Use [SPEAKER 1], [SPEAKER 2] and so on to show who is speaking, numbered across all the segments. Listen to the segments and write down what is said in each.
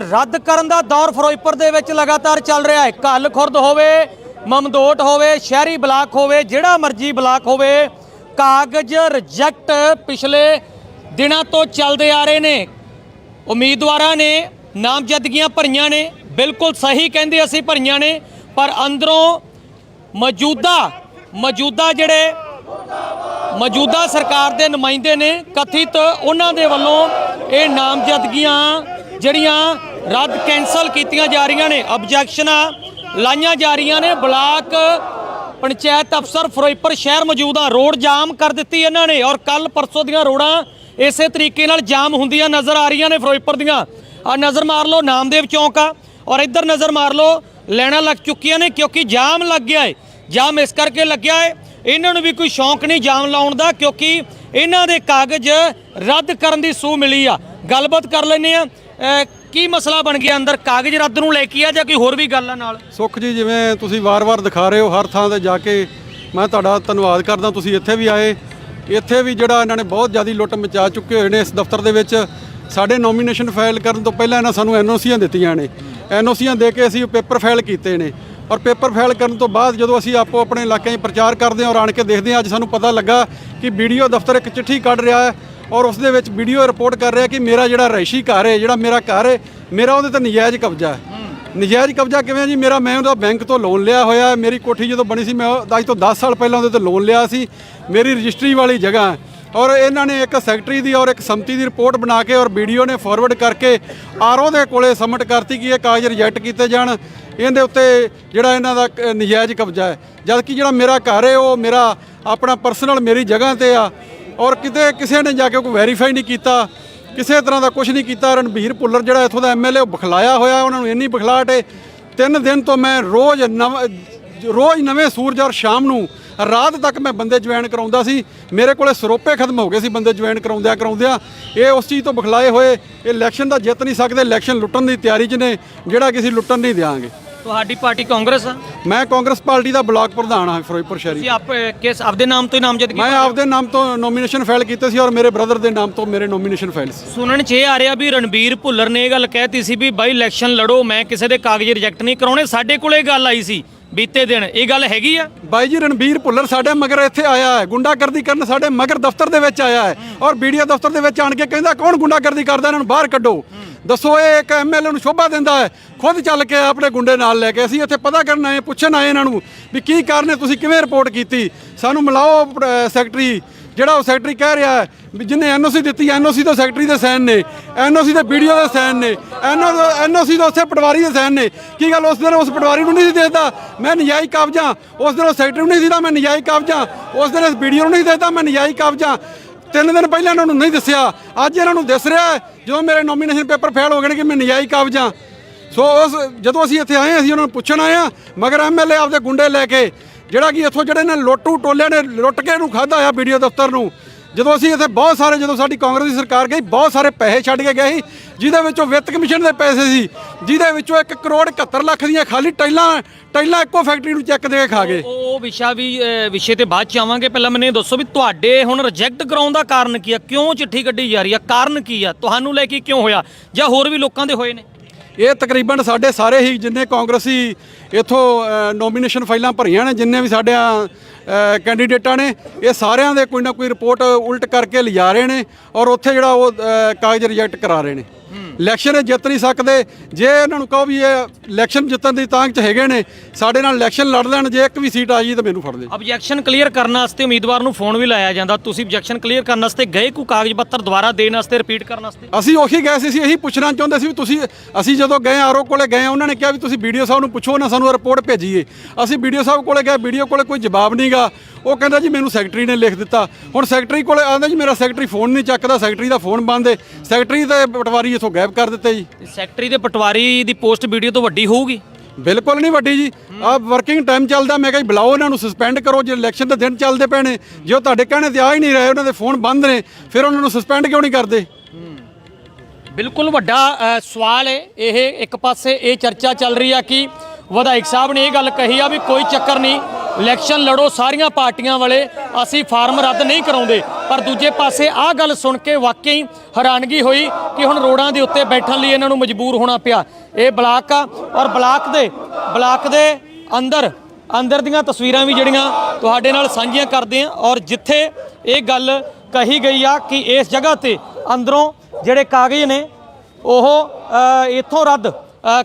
[SPEAKER 1] ਰੱਦ ਕਰਨ ਦਾ ਦੌਰ ਫਿਰੋਜ਼ਪੁਰ ਦੇ ਵਿੱਚ ਲਗਾਤਾਰ ਚੱਲ ਰਿਹਾ ਹੈ। ਕੱਲ ਖੁਰਦ ਹੋਵੇ, ਮਮਦੋਟ ਹੋਵੇ, ਸ਼ਹਿਰੀ ਬਲਾਕ ਹੋਵੇ, ਜਿਹੜਾ ਮਰਜ਼ੀ ਬਲਾਕ ਹੋਵੇ, ਕਾਗਜ਼ ਰਿਜੈਕਟ ਪਿਛਲੇ ਦਿਨਾਂ ਤੋਂ ਚੱਲਦੇ ਆ ਰਹੇ ਨੇ। ਉਮੀਦਵਾਰਾਂ ਨੇ ਨਾਮਜ਼ਦਗੀਆਂ ਭਰੀਆਂ ਨੇ, ਬਿਲਕੁਲ ਸਹੀ ਕਹਿੰਦੇ ਅਸੀਂ ਭਰੀਆਂ ਨੇ, ਪਰ ਅੰਦਰੋਂ ਮੌਜੂਦਾ ਮੌਜੂਦਾ ਜਿਹੜੇ ਮੌਜੂਦਾ ਸਰਕਾਰ ਦੇ ਨੁਮਾਇੰਦੇ ਨੇ, ਕਥਿਤ ਉਹਨਾਂ ਦੇ ਵੱਲੋਂ ਇਹ ਨਾਮਜ਼ਦਗੀਆਂ ਜਿਹੜੀਆਂ ਰੱਦ ਕੈਨਸਲ ਕੀਤੀਆਂ ਜਾ ਰਹੀਆਂ ਨੇ ਆਬਜੈਕਸ਼ਨਾਂ ਲਾਈਆਂ ਜਾ ਰਹੀਆਂ ਨੇ। ਬਲਾਕ ਪੰਚਾਇਤ ਅਫਸਰ ਫਿਰੋਜ਼ਪੁਰ ਸ਼ਹਿਰ ਮੌਜੂਦਾ ਰੋਡ ਜਾਮ ਕਰ ਦਿੱਤੀ ਇਹਨਾਂ ਨੇ ਔਰ ਕੱਲ ਪਰਸੋਂ ਦੀਆਂ ਰੋਡਾਂ ਇਸੇ ਤਰੀਕੇ ਨਾਲ ਜਾਮ ਹੁੰਦੀਆਂ ਨਜ਼ਰ ਆ ਰਹੀਆਂ ਨੇ ਫਿਰੋਜ਼ਪੁਰ ਦੀਆਂ। ਆ ਨਜ਼ਰ ਮਾਰ ਲਓ, ਨਾਮਦੇਵ ਚੌਂਕ ਆ ਔਰ ਇੱਧਰ ਨਜ਼ਰ ਮਾਰ ਲਓ, ਲੈਣਾ ਲੱਗ ਚੁੱਕੀਆਂ ਨੇ ਕਿਉਂਕਿ ਜਾਮ ਲੱਗ ਗਿਆ ਹੈ ਜਾਮ ਇਸ ਕਰਕੇ ਲੱਗਿਆ ਹੈ ਇਹਨਾਂ ਨੂੰ ਵੀ ਕੋਈ ਸ਼ੌਂਕ ਨਹੀਂ ਜਾਮ ਲਾਉਣ ਦਾ ਕਿਉਂਕਿ ਇਹਨਾਂ ਦੇ ਕਾਗਜ਼ ਰੱਦ ਕਰਨ ਦੀ ਸੂਹ ਮਿਲੀ ਆ। ਗੱਲਬਾਤ ਕਰ ਲੈਨੇ ਆ ਕੀ ਮਸਲਾ ਬਣ ਗਿਆ ਅੰਦਰ? ਕਾਗਜ਼ ਰੱਦ ਨੂੰ ਲੈ ਕੇ ਆ ਜਾਂ ਕੋਈ ਹੋਰ ਵੀ ਗੱਲ ਆ ਨਾਲ?
[SPEAKER 2] ਸੁੱਖ ਜੀ, ਜਿਵੇਂ ਤੁਸੀਂ ਵਾਰ-ਵਾਰ ਦਿਖਾ ਰਹੇ ਹੋ ਹਰ ਥਾਂ ਤੇ ਜਾ ਕੇ, ਮੈਂ ਤੁਹਾਡਾ ਧੰਨਵਾਦ ਕਰਦਾ। ਤੁਸੀਂ ਇੱਥੇ ਵੀ ਆਏ। ਇੱਥੇ ਵੀ ਜਿਹੜਾ ਇਹਨਾਂ ਨੇ ਬਹੁਤ ਜ਼ਿਆਦਾ ਲੁੱਟ ਮਚਾ ਚੁੱਕੇ ਹੋਏ ਨੇ ਇਸ ਦਫ਼ਤਰ ਦੇ ਵਿੱਚ। ਸਾਡੇ ਨੋਮੀਨੇਸ਼ਨ ਫਾਈਲ ਕਰਨ ਤੋਂ ਪਹਿਲਾਂ ਇਹਨਾਂ ਸਾਨੂੰ ਐਨਓਸੀਆਂ ਦਿੱਤੀਆਂ ਨੇ। ਐਨਓਸੀਆਂ ਦੇ ਕੇ ਅਸੀਂ ਪੇਪਰ ਫਾਈਲ ਕੀਤੇ ਨੇ। ਔਰ ਪੇਪਰ ਫਾਈਲ ਕਰਨ ਤੋਂ ਬਾਅਦ ਜਦੋਂ ਅਸੀਂ ਆਪੋ ਆਪਣੇ ਇਲਾਕਿਆਂ 'ਚ ਪ੍ਰਚਾਰ ਕਰਦੇ ਹਾਂ ਔਰ ਆਣ ਕੇ ਦੇਖਦੇ ਹਾਂ, ਅੱਜ ਸਾਨੂੰ ਪਤਾ ਲੱਗਾ ਕਿ ਵੀਡੀਓ ਦਫ਼ਤਰ ਇੱਕ ਚਿੱਠੀ ਕੱਢ ਰਿਹਾ ਹੈ। ਔਰ ਉਸ ਦੇ ਵਿੱਚ ਵੀਡੀਓ ਰਿਪੋਰਟ ਕਰ ਰਿਹਾ ਕਿ ਮੇਰਾ ਜਿਹੜਾ ਰੈਸ਼ੀ ਘਰ ਹੈ ਜਿਹੜਾ ਮੇਰਾ ਘਰ ਹੈ ਮੇਰਾ ਉਹਦੇ ਤੇ ਨਜਾਇਜ਼ ਕਬਜ਼ਾ ਹੈ। ਨਜਾਇਜ਼ ਕਬਜ਼ਾ ਕਿਵੇਂ ਹੈ ਜੀ? ਮੇਰਾ ਮੈਂ ਉਹਦਾ ਬੈਂਕ ਤੋਂ ਲੋਨ ਲਿਆ ਹੋਇਆ ਹੈ। ਮੇਰੀ ਕੋਠੀ ਜਦੋਂ ਬਣੀ ਸੀ ਮੈਂ ਅੱਜ ਤੋਂ 10 ਸਾਲ ਪਹਿਲਾਂ ਉਹਦੇ ਤੇ ਲੋਨ ਲਿਆ ਸੀ। ਮੇਰੀ ਰਜਿਸਟਰੀ ਵਾਲੀ ਜਗ੍ਹਾ ਹੈ। ਔਰ ਇਹਨਾਂ ਨੇ ਇੱਕ ਸੈਕਟਰੀ ਦੀ ਔਰ ਇੱਕ ਸੰਮਤੀ ਦੀ ਰਿਪੋਰਟ ਬਣਾ ਕੇ ਔਰ ਵੀਡੀਓ ਨੇ ਫਾਰਵਰਡ ਕਰਕੇ ਆਰਓ ਦੇ ਕੋਲੇ ਸਬਮਿਟ ਕਰਤੀ ਕਿ ਇਹ ਕਾਗਜ਼ ਰਿਜੈਕਟ ਕੀਤੇ ਜਾਣ। ਇਹਦੇ ਉੱਤੇ ਜਿਹੜਾ ਇਹਨਾਂ ਦਾ ਨਜਾਇਜ਼ ਕਬਜ਼ਾ ਹੈ। ਜਦ ਕਿ ਜਿਹੜਾ ਮੇਰਾ ਘਰ ਹੈ ਉਹ ਮੇਰਾ ਆਪਣਾ ਪਰਸਨਲ ਮੇਰੀ ਜਗ੍ਹਾ ਤੇ ਆ। ਔਰ ਕਿਤੇ ਕਿਸੇ ਨੇ ਜਾ ਕੇ ਕੋਈ ਵੈਰੀਫਾਈ ਨਹੀਂ ਕੀਤਾ, ਕਿਸੇ ਤਰ੍ਹਾਂ ਦਾ ਕੁਝ ਨਹੀਂ ਕੀਤਾ। ਰਣਬੀਰ ਭੁੱਲਰ ਜਿਹੜਾ ਇੱਥੋਂ ਦਾ ਐਮਐਲਏ ਉਹ ਬਖਲਾਇਆ ਹੋਇਆ, ਉਹਨਾਂ ਨੂੰ ਇੰਨੀ ਬਖਲਾਟ ਹੈ। ਤਿੰਨ ਦਿਨ ਤੋਂ ਮੈਂ ਰੋਜ਼ ਨਵ, ਰੋਜ਼ ਨਵੇਂ ਸੂਰਜ ਔਰ ਸ਼ਾਮ ਨੂੰ ਰਾਤ ਤੱਕ ਮੈਂ ਬੰਦੇ ਜੁਆਇਨ ਕਰਾਉਂਦਾ ਸੀ। ਮੇਰੇ ਕੋਲੇ ਸਰੋਪੇ ਖਤਮ ਹੋ ਗਏ ਸੀ ਬੰਦੇ ਜੁਆਇਨ ਕਰਾਉਂਦਿਆਂ ਕਰਾਉਂਦਿਆਂ। ਇਹ ਉਸ ਚੀਜ਼ ਤੋਂ ਬਖਲਾਏ ਹੋਏ, ਇਹ ਇਲੈਕਸ਼ਨ ਦਾ ਜਿੱਤ ਨਹੀਂ ਸਕਦੇ ਇਲੈਕਸ਼ਨ ਲੁੱਟਣ ਦੀ ਤਿਆਰੀ 'ਚ ਨੇ, ਜਿਹੜਾ ਕਿ ਅਸੀਂ ਲੁੱਟਣ ਨਹੀਂ ਦਿਆਂਗੇ।
[SPEAKER 1] ਤੁਹਾਡੀ ਪਾਰਟੀ ਕਾਂਗਰਸ ਆ?
[SPEAKER 2] ਮੈਂ ਕਾਂਗਰਸ ਪਾਰਟੀ ਦਾ ਬਲਾਕ ਪ੍ਰਧਾਨ ਹਾਂ ਫਿਰੋਜ਼ਪੁਰ ਸ਼ਹਿਰੀ
[SPEAKER 1] ਤੁਸੀਂ ਆਪ ਕਿਸ ਆਪਦੇ ਨਾਮ ਤੋਂ ਹੀ ਨਾਮਜ਼ਦਗੀ
[SPEAKER 2] ਮੈਂ ਆਪਦੇ ਨਾਮ ਤੋਂ ਨੋਮੀਨੇਸ਼ਨ ਫਾਈਲ ਕੀਤੇ ਸੀ ਔਰ ਮੇਰੇ ਬ੍ਰਦਰ ਦੇ ਨਾਮ ਤੋਂ ਮੇਰੇ ਨੋਮੀਨੇਸ਼ਨ ਫਾਈਲ ਸੀ।
[SPEAKER 1] ਸੁਣਨ 'ਚ ਇਹ ਆ ਰਿਹਾ ਵੀ ਰਣਬੀਰ ਭੁੱਲਰ ਨੇ ਇਹ ਗੱਲ ਕਹਿਤੀ ਸੀ ਵੀ ਬਾਈ ਇਲੈਕਸ਼ਨ ਲੜੋ ਮੈਂ ਕਿਸੇ ਦੇ ਕਾਗਜ਼ ਰਿਜੈਕਟ ਨਹੀਂ ਕਰਾਉਣੇ। ਸਾਡੇ ਕੋਲੇ ਗੱਲ ਆਈ ਸੀ ਬੀਤੇ ਦਿਨ। ਇਹ ਗੱਲ ਹੈਗੀ ਆ?
[SPEAKER 2] ਬਾਈ ਜੀ ਰਣਬੀਰ ਭੁੱਲਰ ਸਾਡੇ ਮਗਰ ਇੱਥੇ ਆਇਆ ਹੈ। ਗੁੰਡਾਗਰਦੀ ਕਰਨ ਸਾਡੇ ਮਗਰ ਦਫ਼ਤਰ ਦੇ ਵਿੱਚ ਆਇਆ ਹੈ। ਔਰ ਵੀਡੀਓ ਦਫ਼ਤਰ ਦੇ ਵਿੱਚ ਆਣ ਕੇ ਕਹਿੰਦਾ ਕੌਣ ਗੁੰਡਾਗਰਦੀ ਕਰਦਾ? ਇਹਨਾਂ ਨੂੰ ਬਾਹਰ ਕੱਢੋ। ਦੱਸੋ ਇਹ ਇੱਕ ਐਮਐਲਏ ਨੂੰ ਸ਼ੋਭਾ ਦਿੰਦਾ ਹੈ। ਖੁਦ ਚੱਲ ਕੇ ਆਪਣੇ ਗੁੰਡੇ ਨਾਲ ਲੈ ਕੇ ਅਸੀਂ ਇੱਥੇ ਪਤਾ ਕਰਨ ਆਏ ਪੁੱਛਣ ਆਏ ਇਹਨਾਂ ਨੂੰ ਵੀ ਕੀ ਕਾਰਨ ਹੈ ਤੁਸੀਂ ਕਿਵੇਂ ਰਿਪੋਰਟ ਕੀਤੀ? ਸਾਨੂੰ ਮਿਲਾਓ ਅਹ, ਸੈਕਟਰੀ। ਜਿਹੜਾ ਉਹ ਸੈਕਟਰੀ ਕਹਿ ਰਿਹਾ ਹੈ ਵੀ ਜਿਹਨੇ ਐਨਓਸੀ ਦਿੱਤੀ ਐਨਓਸੀ ਤੋਂ ਸੈਕਟਰੀ ਦੇ ਸਾਈਨ ਨੇ ਐਨਓਸੀ ਦੇ ਵੀਡੀਓ ਦੇ ਸਾਈਨ ਨੇ ਐਨਓਸੀ ਤੋਂ ਉਸੇ ਪਟਵਾਰੀ ਦੇ ਸਾਈਨ ਨੇ। ਕੀ ਗੱਲ ਉਸ ਦਿਨ ਉਸ ਪਟਵਾਰੀ ਨੂੰ ਨਹੀਂ ਸੀ ਦੇਦਾ ਮੈਂ ਨਜਾਇਜ਼ ਕਬਜ਼ਾ। ਉਸ ਦਿਨ ਉਹ ਸੈਕਟਰੀ ਨੂੰ ਨਹੀਂ ਸੀਦਾ ਮੈਂ ਨਜਾਇਜ਼ ਕਬਜ਼ਾ। ਉਸ ਦਿਨ ਇਸ ਵੀਡੀਓ ਨੂੰ ਨਹੀਂ ਦੇਦਾ ਮੈਂ ਨਜਾਇਜ਼ ਕਬਜ਼ਾ। ਤਿੰਨ ਦਿਨ ਪਹਿਲਾਂ ਇਹਨਾਂ ਨੂੰ ਨਹੀਂ ਦੱਸਿਆ। ਅੱਜ ਇਹਨਾਂ ਨੂੰ ਦਿਸ ਰਿਹਾ ਜਦੋਂ ਮੇਰੇ ਨੋਮੀਨੇਸ਼ਨ ਪੇਪਰ ਫੇਲ ਹੋ ਗਏ ਨੇ ਕਿ ਮੈਂ ਨਜਾਇਜ਼ ਕਾਬਜਾਂ ਸੋ ਉਸ ਜਦੋਂ ਅਸੀਂ ਇੱਥੇ ਆਏ ਹਾਂ, ਅਸੀਂ ਉਹਨਾਂ ਨੂੰ ਪੁੱਛਣ ਆਏ ਆ ਮਗਰ ਐਮਐਲਏ ਆਪਦੇ ਗੁੰਡੇ ਲੈ ਕੇ ਜਿਹੜਾ ਕਿ ਇੱਥੋਂ ਜਿਹੜੇ ਨੇ ਲੋਟੂ ਟੋਲਿਆਂ ਨੇ ਲੁੱਟ ਕੇ ਇਹਨੂੰ ਖਾਦਾ ਆ ਵੀਡੀਓ ਦਫ਼ਤਰ ਨੂੰ। ਜਦੋਂ ਅਸੀਂ ਇੱਥੇ ਬਹੁਤ ਸਾਰੇ, ਜਦੋਂ ਸਾਡੀ ਕਾਂਗਰਸ ਦੀ ਸਰਕਾਰ ਗਈ, ਬਹੁਤ ਸਾਰੇ ਪੈਸੇ ਛੱਡ ਕੇ ਗਏ ਸੀ, ਜਿਹਦੇ ਵਿੱਚੋਂ ਵਿੱਤ ਕਮਿਸ਼ਨ ਦੇ ਪੈਸੇ ਸੀ, ਜਿਹਦੇ ਵਿੱਚੋਂ 1 ਕਰੋੜ 71 ਲੱਖ ਦੀਆਂ ਖਾਲੀ ਟਾਈਲਾਂ ਟਾਈਲਾਂ ਇੱਕੋ ਫੈਕਟਰੀ ਨੂੰ ਚੈੱਕ ਦੇ ਕੇ ਖਾ ਗਏ।
[SPEAKER 1] ਉਹ ਵਿਸ਼ਾ ਵੀ ਵਿਸ਼ੇ ਤੇ ਬਾਅਦ ਚ ਆਵਾਂਗੇ। ਪਹਿਲਾਂ ਮੈਨੂੰ ਇਹ ਦੱਸੋ ਵੀ ਤੁਹਾਡੇ ਹੁਣ ਰਿਜੈਕਟ ਕਰਾਉਣ ਦਾ ਕਾਰਨ ਕੀ ਆ? ਕਿਉਂ ਚਿੱਠੀ ਕੱਢੀ ਜਾ ਰਹੀ ਆ? ਕਾਰਨ ਕੀ ਆ? ਤੁਹਾਨੂੰ ਲੈ ਕੇ ਕਿਉਂ ਹੋਇਆ? ਜਾਂ ਹੋਰ ਵੀ ਲੋਕਾਂ ਦੇ ਹੋਏ ਨੇ?
[SPEAKER 2] ਇਹ ਤਕਰੀਬਨ ਸਾਡੇ ਸਾਰੇ ਹੀ ਜਿੰਨੇ ਕਾਂਗਰਸੀ ਇਥੋਂ ਨੋਮੀਨੇਸ਼ਨ ਫਾਈਲਾਂ ਭਰੀਆਂ ਨੇ, ਜਿੰਨੇ ਵੀ ਸਾਡਿਆਂ ਕੈਂਡੀਡੇਟਾਂ ਨੇ, ਇਹ ਸਾਰਿਆਂ ਦੇ ਕੋਈ ਨਾ ਕੋਈ ਰਿਪੋਰਟ ਉਲਟ ਕਰਕੇ ਲਿਜਾ ਰਹੇ ਨੇ ਔਰ ਉੱਥੇ ਜਿਹੜਾ ਉਹ ਕਾਗਜ਼ ਰਿਜੈਕਟ ਕਰਾ ਰਹੇ ਨੇ। ਇਲੈਕਸ਼ਨ ਜਿੱਤ ਨਹੀਂ ਸਕਦੇ। ਜੇ ਇਹਨਾਂ ਨੂੰ ਕਹੋ ਵੀ ਇਹ ਇਲੈਕਸ਼ਨ ਜਿੱਤਣ ਦੀ ਤਾਂਗ 'ਚ ਹੈਗੇ ਨੇ ਸਾਡੇ ਨਾਲ ਇਲੈਕਸ਼ਨ ਲੜ ਲੈਣ ਜੇ ਇੱਕ ਵੀ ਸੀਟ ਆ ਜੀ ਤਾਂ ਮੈਨੂੰ ਫੜ ਦੇ
[SPEAKER 1] ਆਬਜੈਕਸ਼ਨ ਕਲੀਅਰ ਕਰਨ ਵਾਸਤੇ ਉਮੀਦਵਾਰ ਨੂੰ ਫੋਨ ਵੀ ਲਾਇਆ ਜਾਂਦਾ। ਤੁਸੀਂ ਆਬਜੈਕਸ਼ਨ ਕਲੀਅਰ ਕਰਨ ਵਾਸਤੇ ਗਏ ਕੋਈ ਕਾਗਜ਼ ਪੱਤਰ ਦੁਬਾਰਾ ਦੇਣ ਵਾਸਤੇ ਰਿਪੀਟ ਕਰਨ ਵਾਸਤੇ?
[SPEAKER 2] ਅਸੀਂ ਉਹੀ ਗਏ ਸੀ ਅਸੀਂ ਇਹੀ ਪੁੱਛਣਾ ਚਾਹੁੰਦੇ ਸੀ ਵੀ ਤੁਸੀਂ ਅਸੀਂ ਜਦੋਂ ਗਏ ਆਰਓ ਕੋਲੇ ਗਏ ਉਹਨਾਂ ਨੇ ਕਿਹਾ ਵੀ ਤੁਸੀਂ ਵੀਡੀਓ ਸਾਹਿਬ ਨੂੰ ਪੁੱਛੋ ਨਾ ਸਾਨੂੰ ਰਿਪੋਰਟ ਭੇਜੀਏ। ਅਸੀਂ ਵੀਡੀਓ ਸਾਹਿਬ ਕੋਲੇ ਗਏ ਵੀਡੀਓ ਕੋਲੇ ਕੋਈ ਜਵਾਬ ਨਹੀਂਗਾ ਉਹ ਕਹਿੰਦਾ ਜੀ ਮੈਨੂੰ ਸੈਕਟਰੀ ਨੇ ਲਿਖ ਦਿੱਤਾ। ਹੁਣ ਸੈਕਟਰੀ ਕੋਲੇ ਆਂਦਾ ਜੀ ਮੇਰਾ ਸੈਕਟਰੀ ਫੋਨ ਨਹੀਂ ਚੱਕਦਾ ਸੈਕਟਰੀ ਦਾ ਫੋਨ ਬੰਦ ਹੈ ਸੈਕਟਰੀ ਤੇ ਪਟਵਾਰੀ ਇਥੋਂ ਗਾਇਬ ਕਰ ਦਿੱਤੇ ਜੀ।
[SPEAKER 1] ਸੈਕਟਰੀ ਦੇ ਪਟਵਾਰੀ ਦੀ ਪੋਸਟ ਵੀਡੀਓ ਤੋਂ ਵੱਡੀ ਹੋਊਗੀ?
[SPEAKER 2] ਬਿਲਕੁਲ ਨਹੀਂ ਵੱਡੀ ਜੀ। ਆ ਵਰਕਿੰਗ ਟਾਈਮ ਚੱਲਦਾ ਮੈਂ ਕਿਹਾ ਜੀ ਬੁਲਾਓ ਇਹਨਾਂ ਨੂੰ ਸਸਪੈਂਡ ਕਰੋ ਜੇ ਇਲੈਕਸ਼ਨ ਦੇ ਦਿਨ ਚੱਲਦੇ ਪਏ ਨੇ ਜੇ ਉਹ ਤੁਹਾਡੇ ਕਹਿਣੇ ਤੇ ਆ ਹੀ ਨਹੀਂ ਰਹੇ ਉਹਨਾਂ ਦੇ ਫੋਨ ਬੰਦ ਨੇ ਫਿਰ ਉਹਨਾਂ ਨੂੰ ਸਸਪੈਂਡ ਕਿਉਂ ਨਹੀਂ ਕਰਦੇ?
[SPEAKER 1] ਬਿਲਕੁਲ ਵੱਡਾ ਅ, ਸਵਾਲ ਹੈ ਇਹ ਇੱਕ ਪਾਸੇ ਇਹ ਚਰਚਾ ਚੱਲ ਰਹੀ ਆ ਕਿ ਵਿਧਾਇਕ ਸਾਹਿਬ ਨੇ ਇਹ ਗੱਲ ਕਹੀ ਆ ਵੀ ਕੋਈ ਚੱਕਰ ਨਹੀਂ ਇਲੈਕਸ਼ਨ ਲੜੋ ਸਾਰੀਆਂ ਪਾਰਟੀਆਂ ਵਾਲੇ ਅਸੀਂ ਫਾਰਮ ਰੱਦ ਨਹੀਂ ਕਰਾਉਂਦੇ। ਪਰ ਦੂਜੇ ਪਾਸੇ ਆਹ ਗੱਲ ਸੁਣ ਕੇ ਵਾਕਈ ਹੈਰਾਨਗੀ ਹੋਈ ਕਿ ਹੁਣ ਰੋਡਾਂ ਦੇ ਉੱਤੇ ਬੈਠਣ ਲਈ ਇਹਨਾਂ ਨੂੰ ਮਜਬੂਰ ਹੋਣਾ ਪਿਆ। ਇਹ ਬਲਾਕ ਆ ਔਰ ਬਲਾਕ ਦੇ ਬਲਾਕ ਦੇ ਅੰਦਰ ਅੰਦਰ ਦੀਆਂ ਤਸਵੀਰਾਂ ਵੀ ਜਿਹੜੀਆਂ ਤੁਹਾਡੇ ਨਾਲ ਸਾਂਝੀਆਂ ਕਰਦੇ ਆ ਔਰ ਜਿੱਥੇ ਇਹ ਗੱਲ ਕਹੀ ਗਈ ਆ ਕਿ ਇਸ ਜਗ੍ਹਾ ਤੇ ਅੰਦਰੋਂ ਜਿਹੜੇ ਕਾਗਜ਼ ਨੇ, ਉਹ ਇੱਥੋਂ ਰੱਦ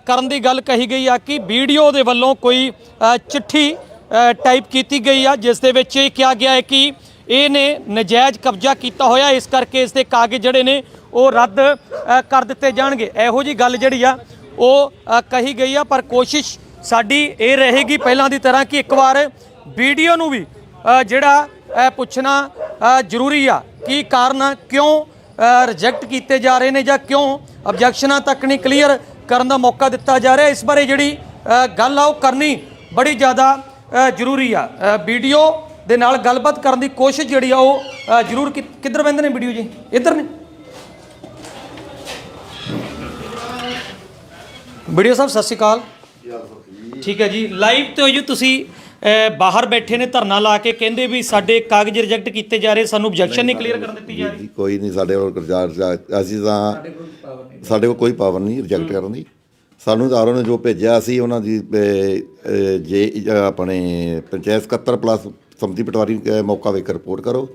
[SPEAKER 1] ਕਰਨ ਦੀ ਗੱਲ ਕਹੀ ਗਈ ਆ ਕਿ ਵੀਡੀਓ ਦੇ ਵੱਲੋਂ ਕੋਈ ਚਿੱਠੀ ਟਾਈਪ ਕੀਤੀ ਗਈ ਆ, ਜਿਸ ਦੇ ਵਿੱਚ ਇਹ ਕਿਹਾ ਗਿਆ ਹੈ ਕਿ ਇਹ ਨੇ ਨਜਾਇਜ਼ ਕਬਜ਼ਾ ਕੀਤਾ ਹੋਇਆ। ਇਸ ਕਰਕੇ ਇਸ ਦੇ ਕਾਗਜ਼ ਜਿਹੜੇ ਨੇ, ਉਹ ਰੱਦ ਕਰ ਦਿੱਤੇ ਜਾਣਗੇ। ਇਹੋ ਜੀ ਗੱਲ ਜਿਹੜੀ ਆ, ਉਹ ਕਹੀ ਗਈ ਆ, ਪਰ ਕੋਸ਼ਿਸ਼ ਸਾਡੀ ਇਹ ਰਹੇਗੀ ਪਹਿਲਾਂ ਦੀ ਤਰ੍ਹਾਂ ਕਿ ਇੱਕ ਵਾਰ ਵੀਡੀਓ ਨੂੰ ਵੀ ਜਿਹੜਾ ਪੁੱਛਣਾ ਜ਼ਰੂਰੀ ਆ ਕੀ ਕਾਰਨ ਕਿਉਂ ਰਿਜੈਕਟ ਕੀਤੇ ਜਾ ਰਹੇ ਨੇ ਜਾਂ ਕਿਉਂ ਆਬਜੈਕਸ਼ਨਾਂ ਤੱਕ ਨਹੀਂ ਕਲੀਅਰ ਕਰਨ ਦਾ ਮੌਕਾ ਦਿੱਤਾ ਜਾ ਰਿਹਾ। ਇਸ ਬਾਰੇ ਜਿਹੜੀ ਗੱਲ ਆ, ਉਹ ਕਰਨੀ ਬੜੀ ਜ਼ਿਆਦਾ ਜ਼ਰੂਰੀ ਆ। ਵੀਡੀਓ ਦੇ ਨਾਲ ਗੱਲਬਾਤ ਕਰਨ ਦੀ ਕੋਸ਼ਿਸ਼ ਜਿਹੜੀ ਆ ਉਹ ਜ਼ਰੂਰ ਕਿ- ਕਿੱਧਰ ਬੰਦੇ ਨੇ ਵੀਡੀਓ ਜੀ? ਇੱਧਰ ਨੇ? ਵੀਡੀਓ ਸਾਹਿਬ ਸਤਿ ਸ਼੍ਰੀ ਅਕਾਲ। ਠੀਕ ਹੈ ਜੀ। ਲਾਈਵ ਤੇ ਹੋ ਜੀ ਤੁਸੀਂ ਬਾਹਰ ਬੈਠੇ ਨੇ ਧਰਨਾ ਲਾ ਕੇ ਕਹਿੰਦੇ ਵੀ ਸਾਡੇ ਕਾਗਜ਼ ਰਿਜੈਕਟ ਕੀਤੇ ਜਾ ਰਹੇ ਸਾਨੂੰ ਆਬਜੈਕਸ਼ਨ ਨਹੀਂ ਕਲੀਅਰ ਕਰਨ ਦਿੱਤੀ ਜਾ ਰਹੀ।
[SPEAKER 3] ਕੋਈ ਨਹੀਂ ਸਾਡੇ ਕੋਲ ਕਰਜ਼ਾਰ ਅਸੀਂ ਤਾਂ ਸਾਡੇ ਕੋਲ ਕੋਈ ਪਾਵਰ ਨਹੀਂ। ਰਿਜੈਕਟ ਕਰਨ ਦੀ। ਸਾਨੂੰ ਤਾਂ ਆਰਓ ਨੇ ਜੋ ਭੇਜਿਆ ਅਸੀਂ ਉਹਨਾਂ ਦੀ ਜੇ ਆਪਣੇ ਪੰਚਾਇਤ 71 ਪਲੱਸ ਸੰਮਤੀ ਪਟਵਾਰੀ ਅਹ, ਮੌਕਾ ਵੇਖ ਕੇ ਰਿਪੋਰਟ ਕਰੋ।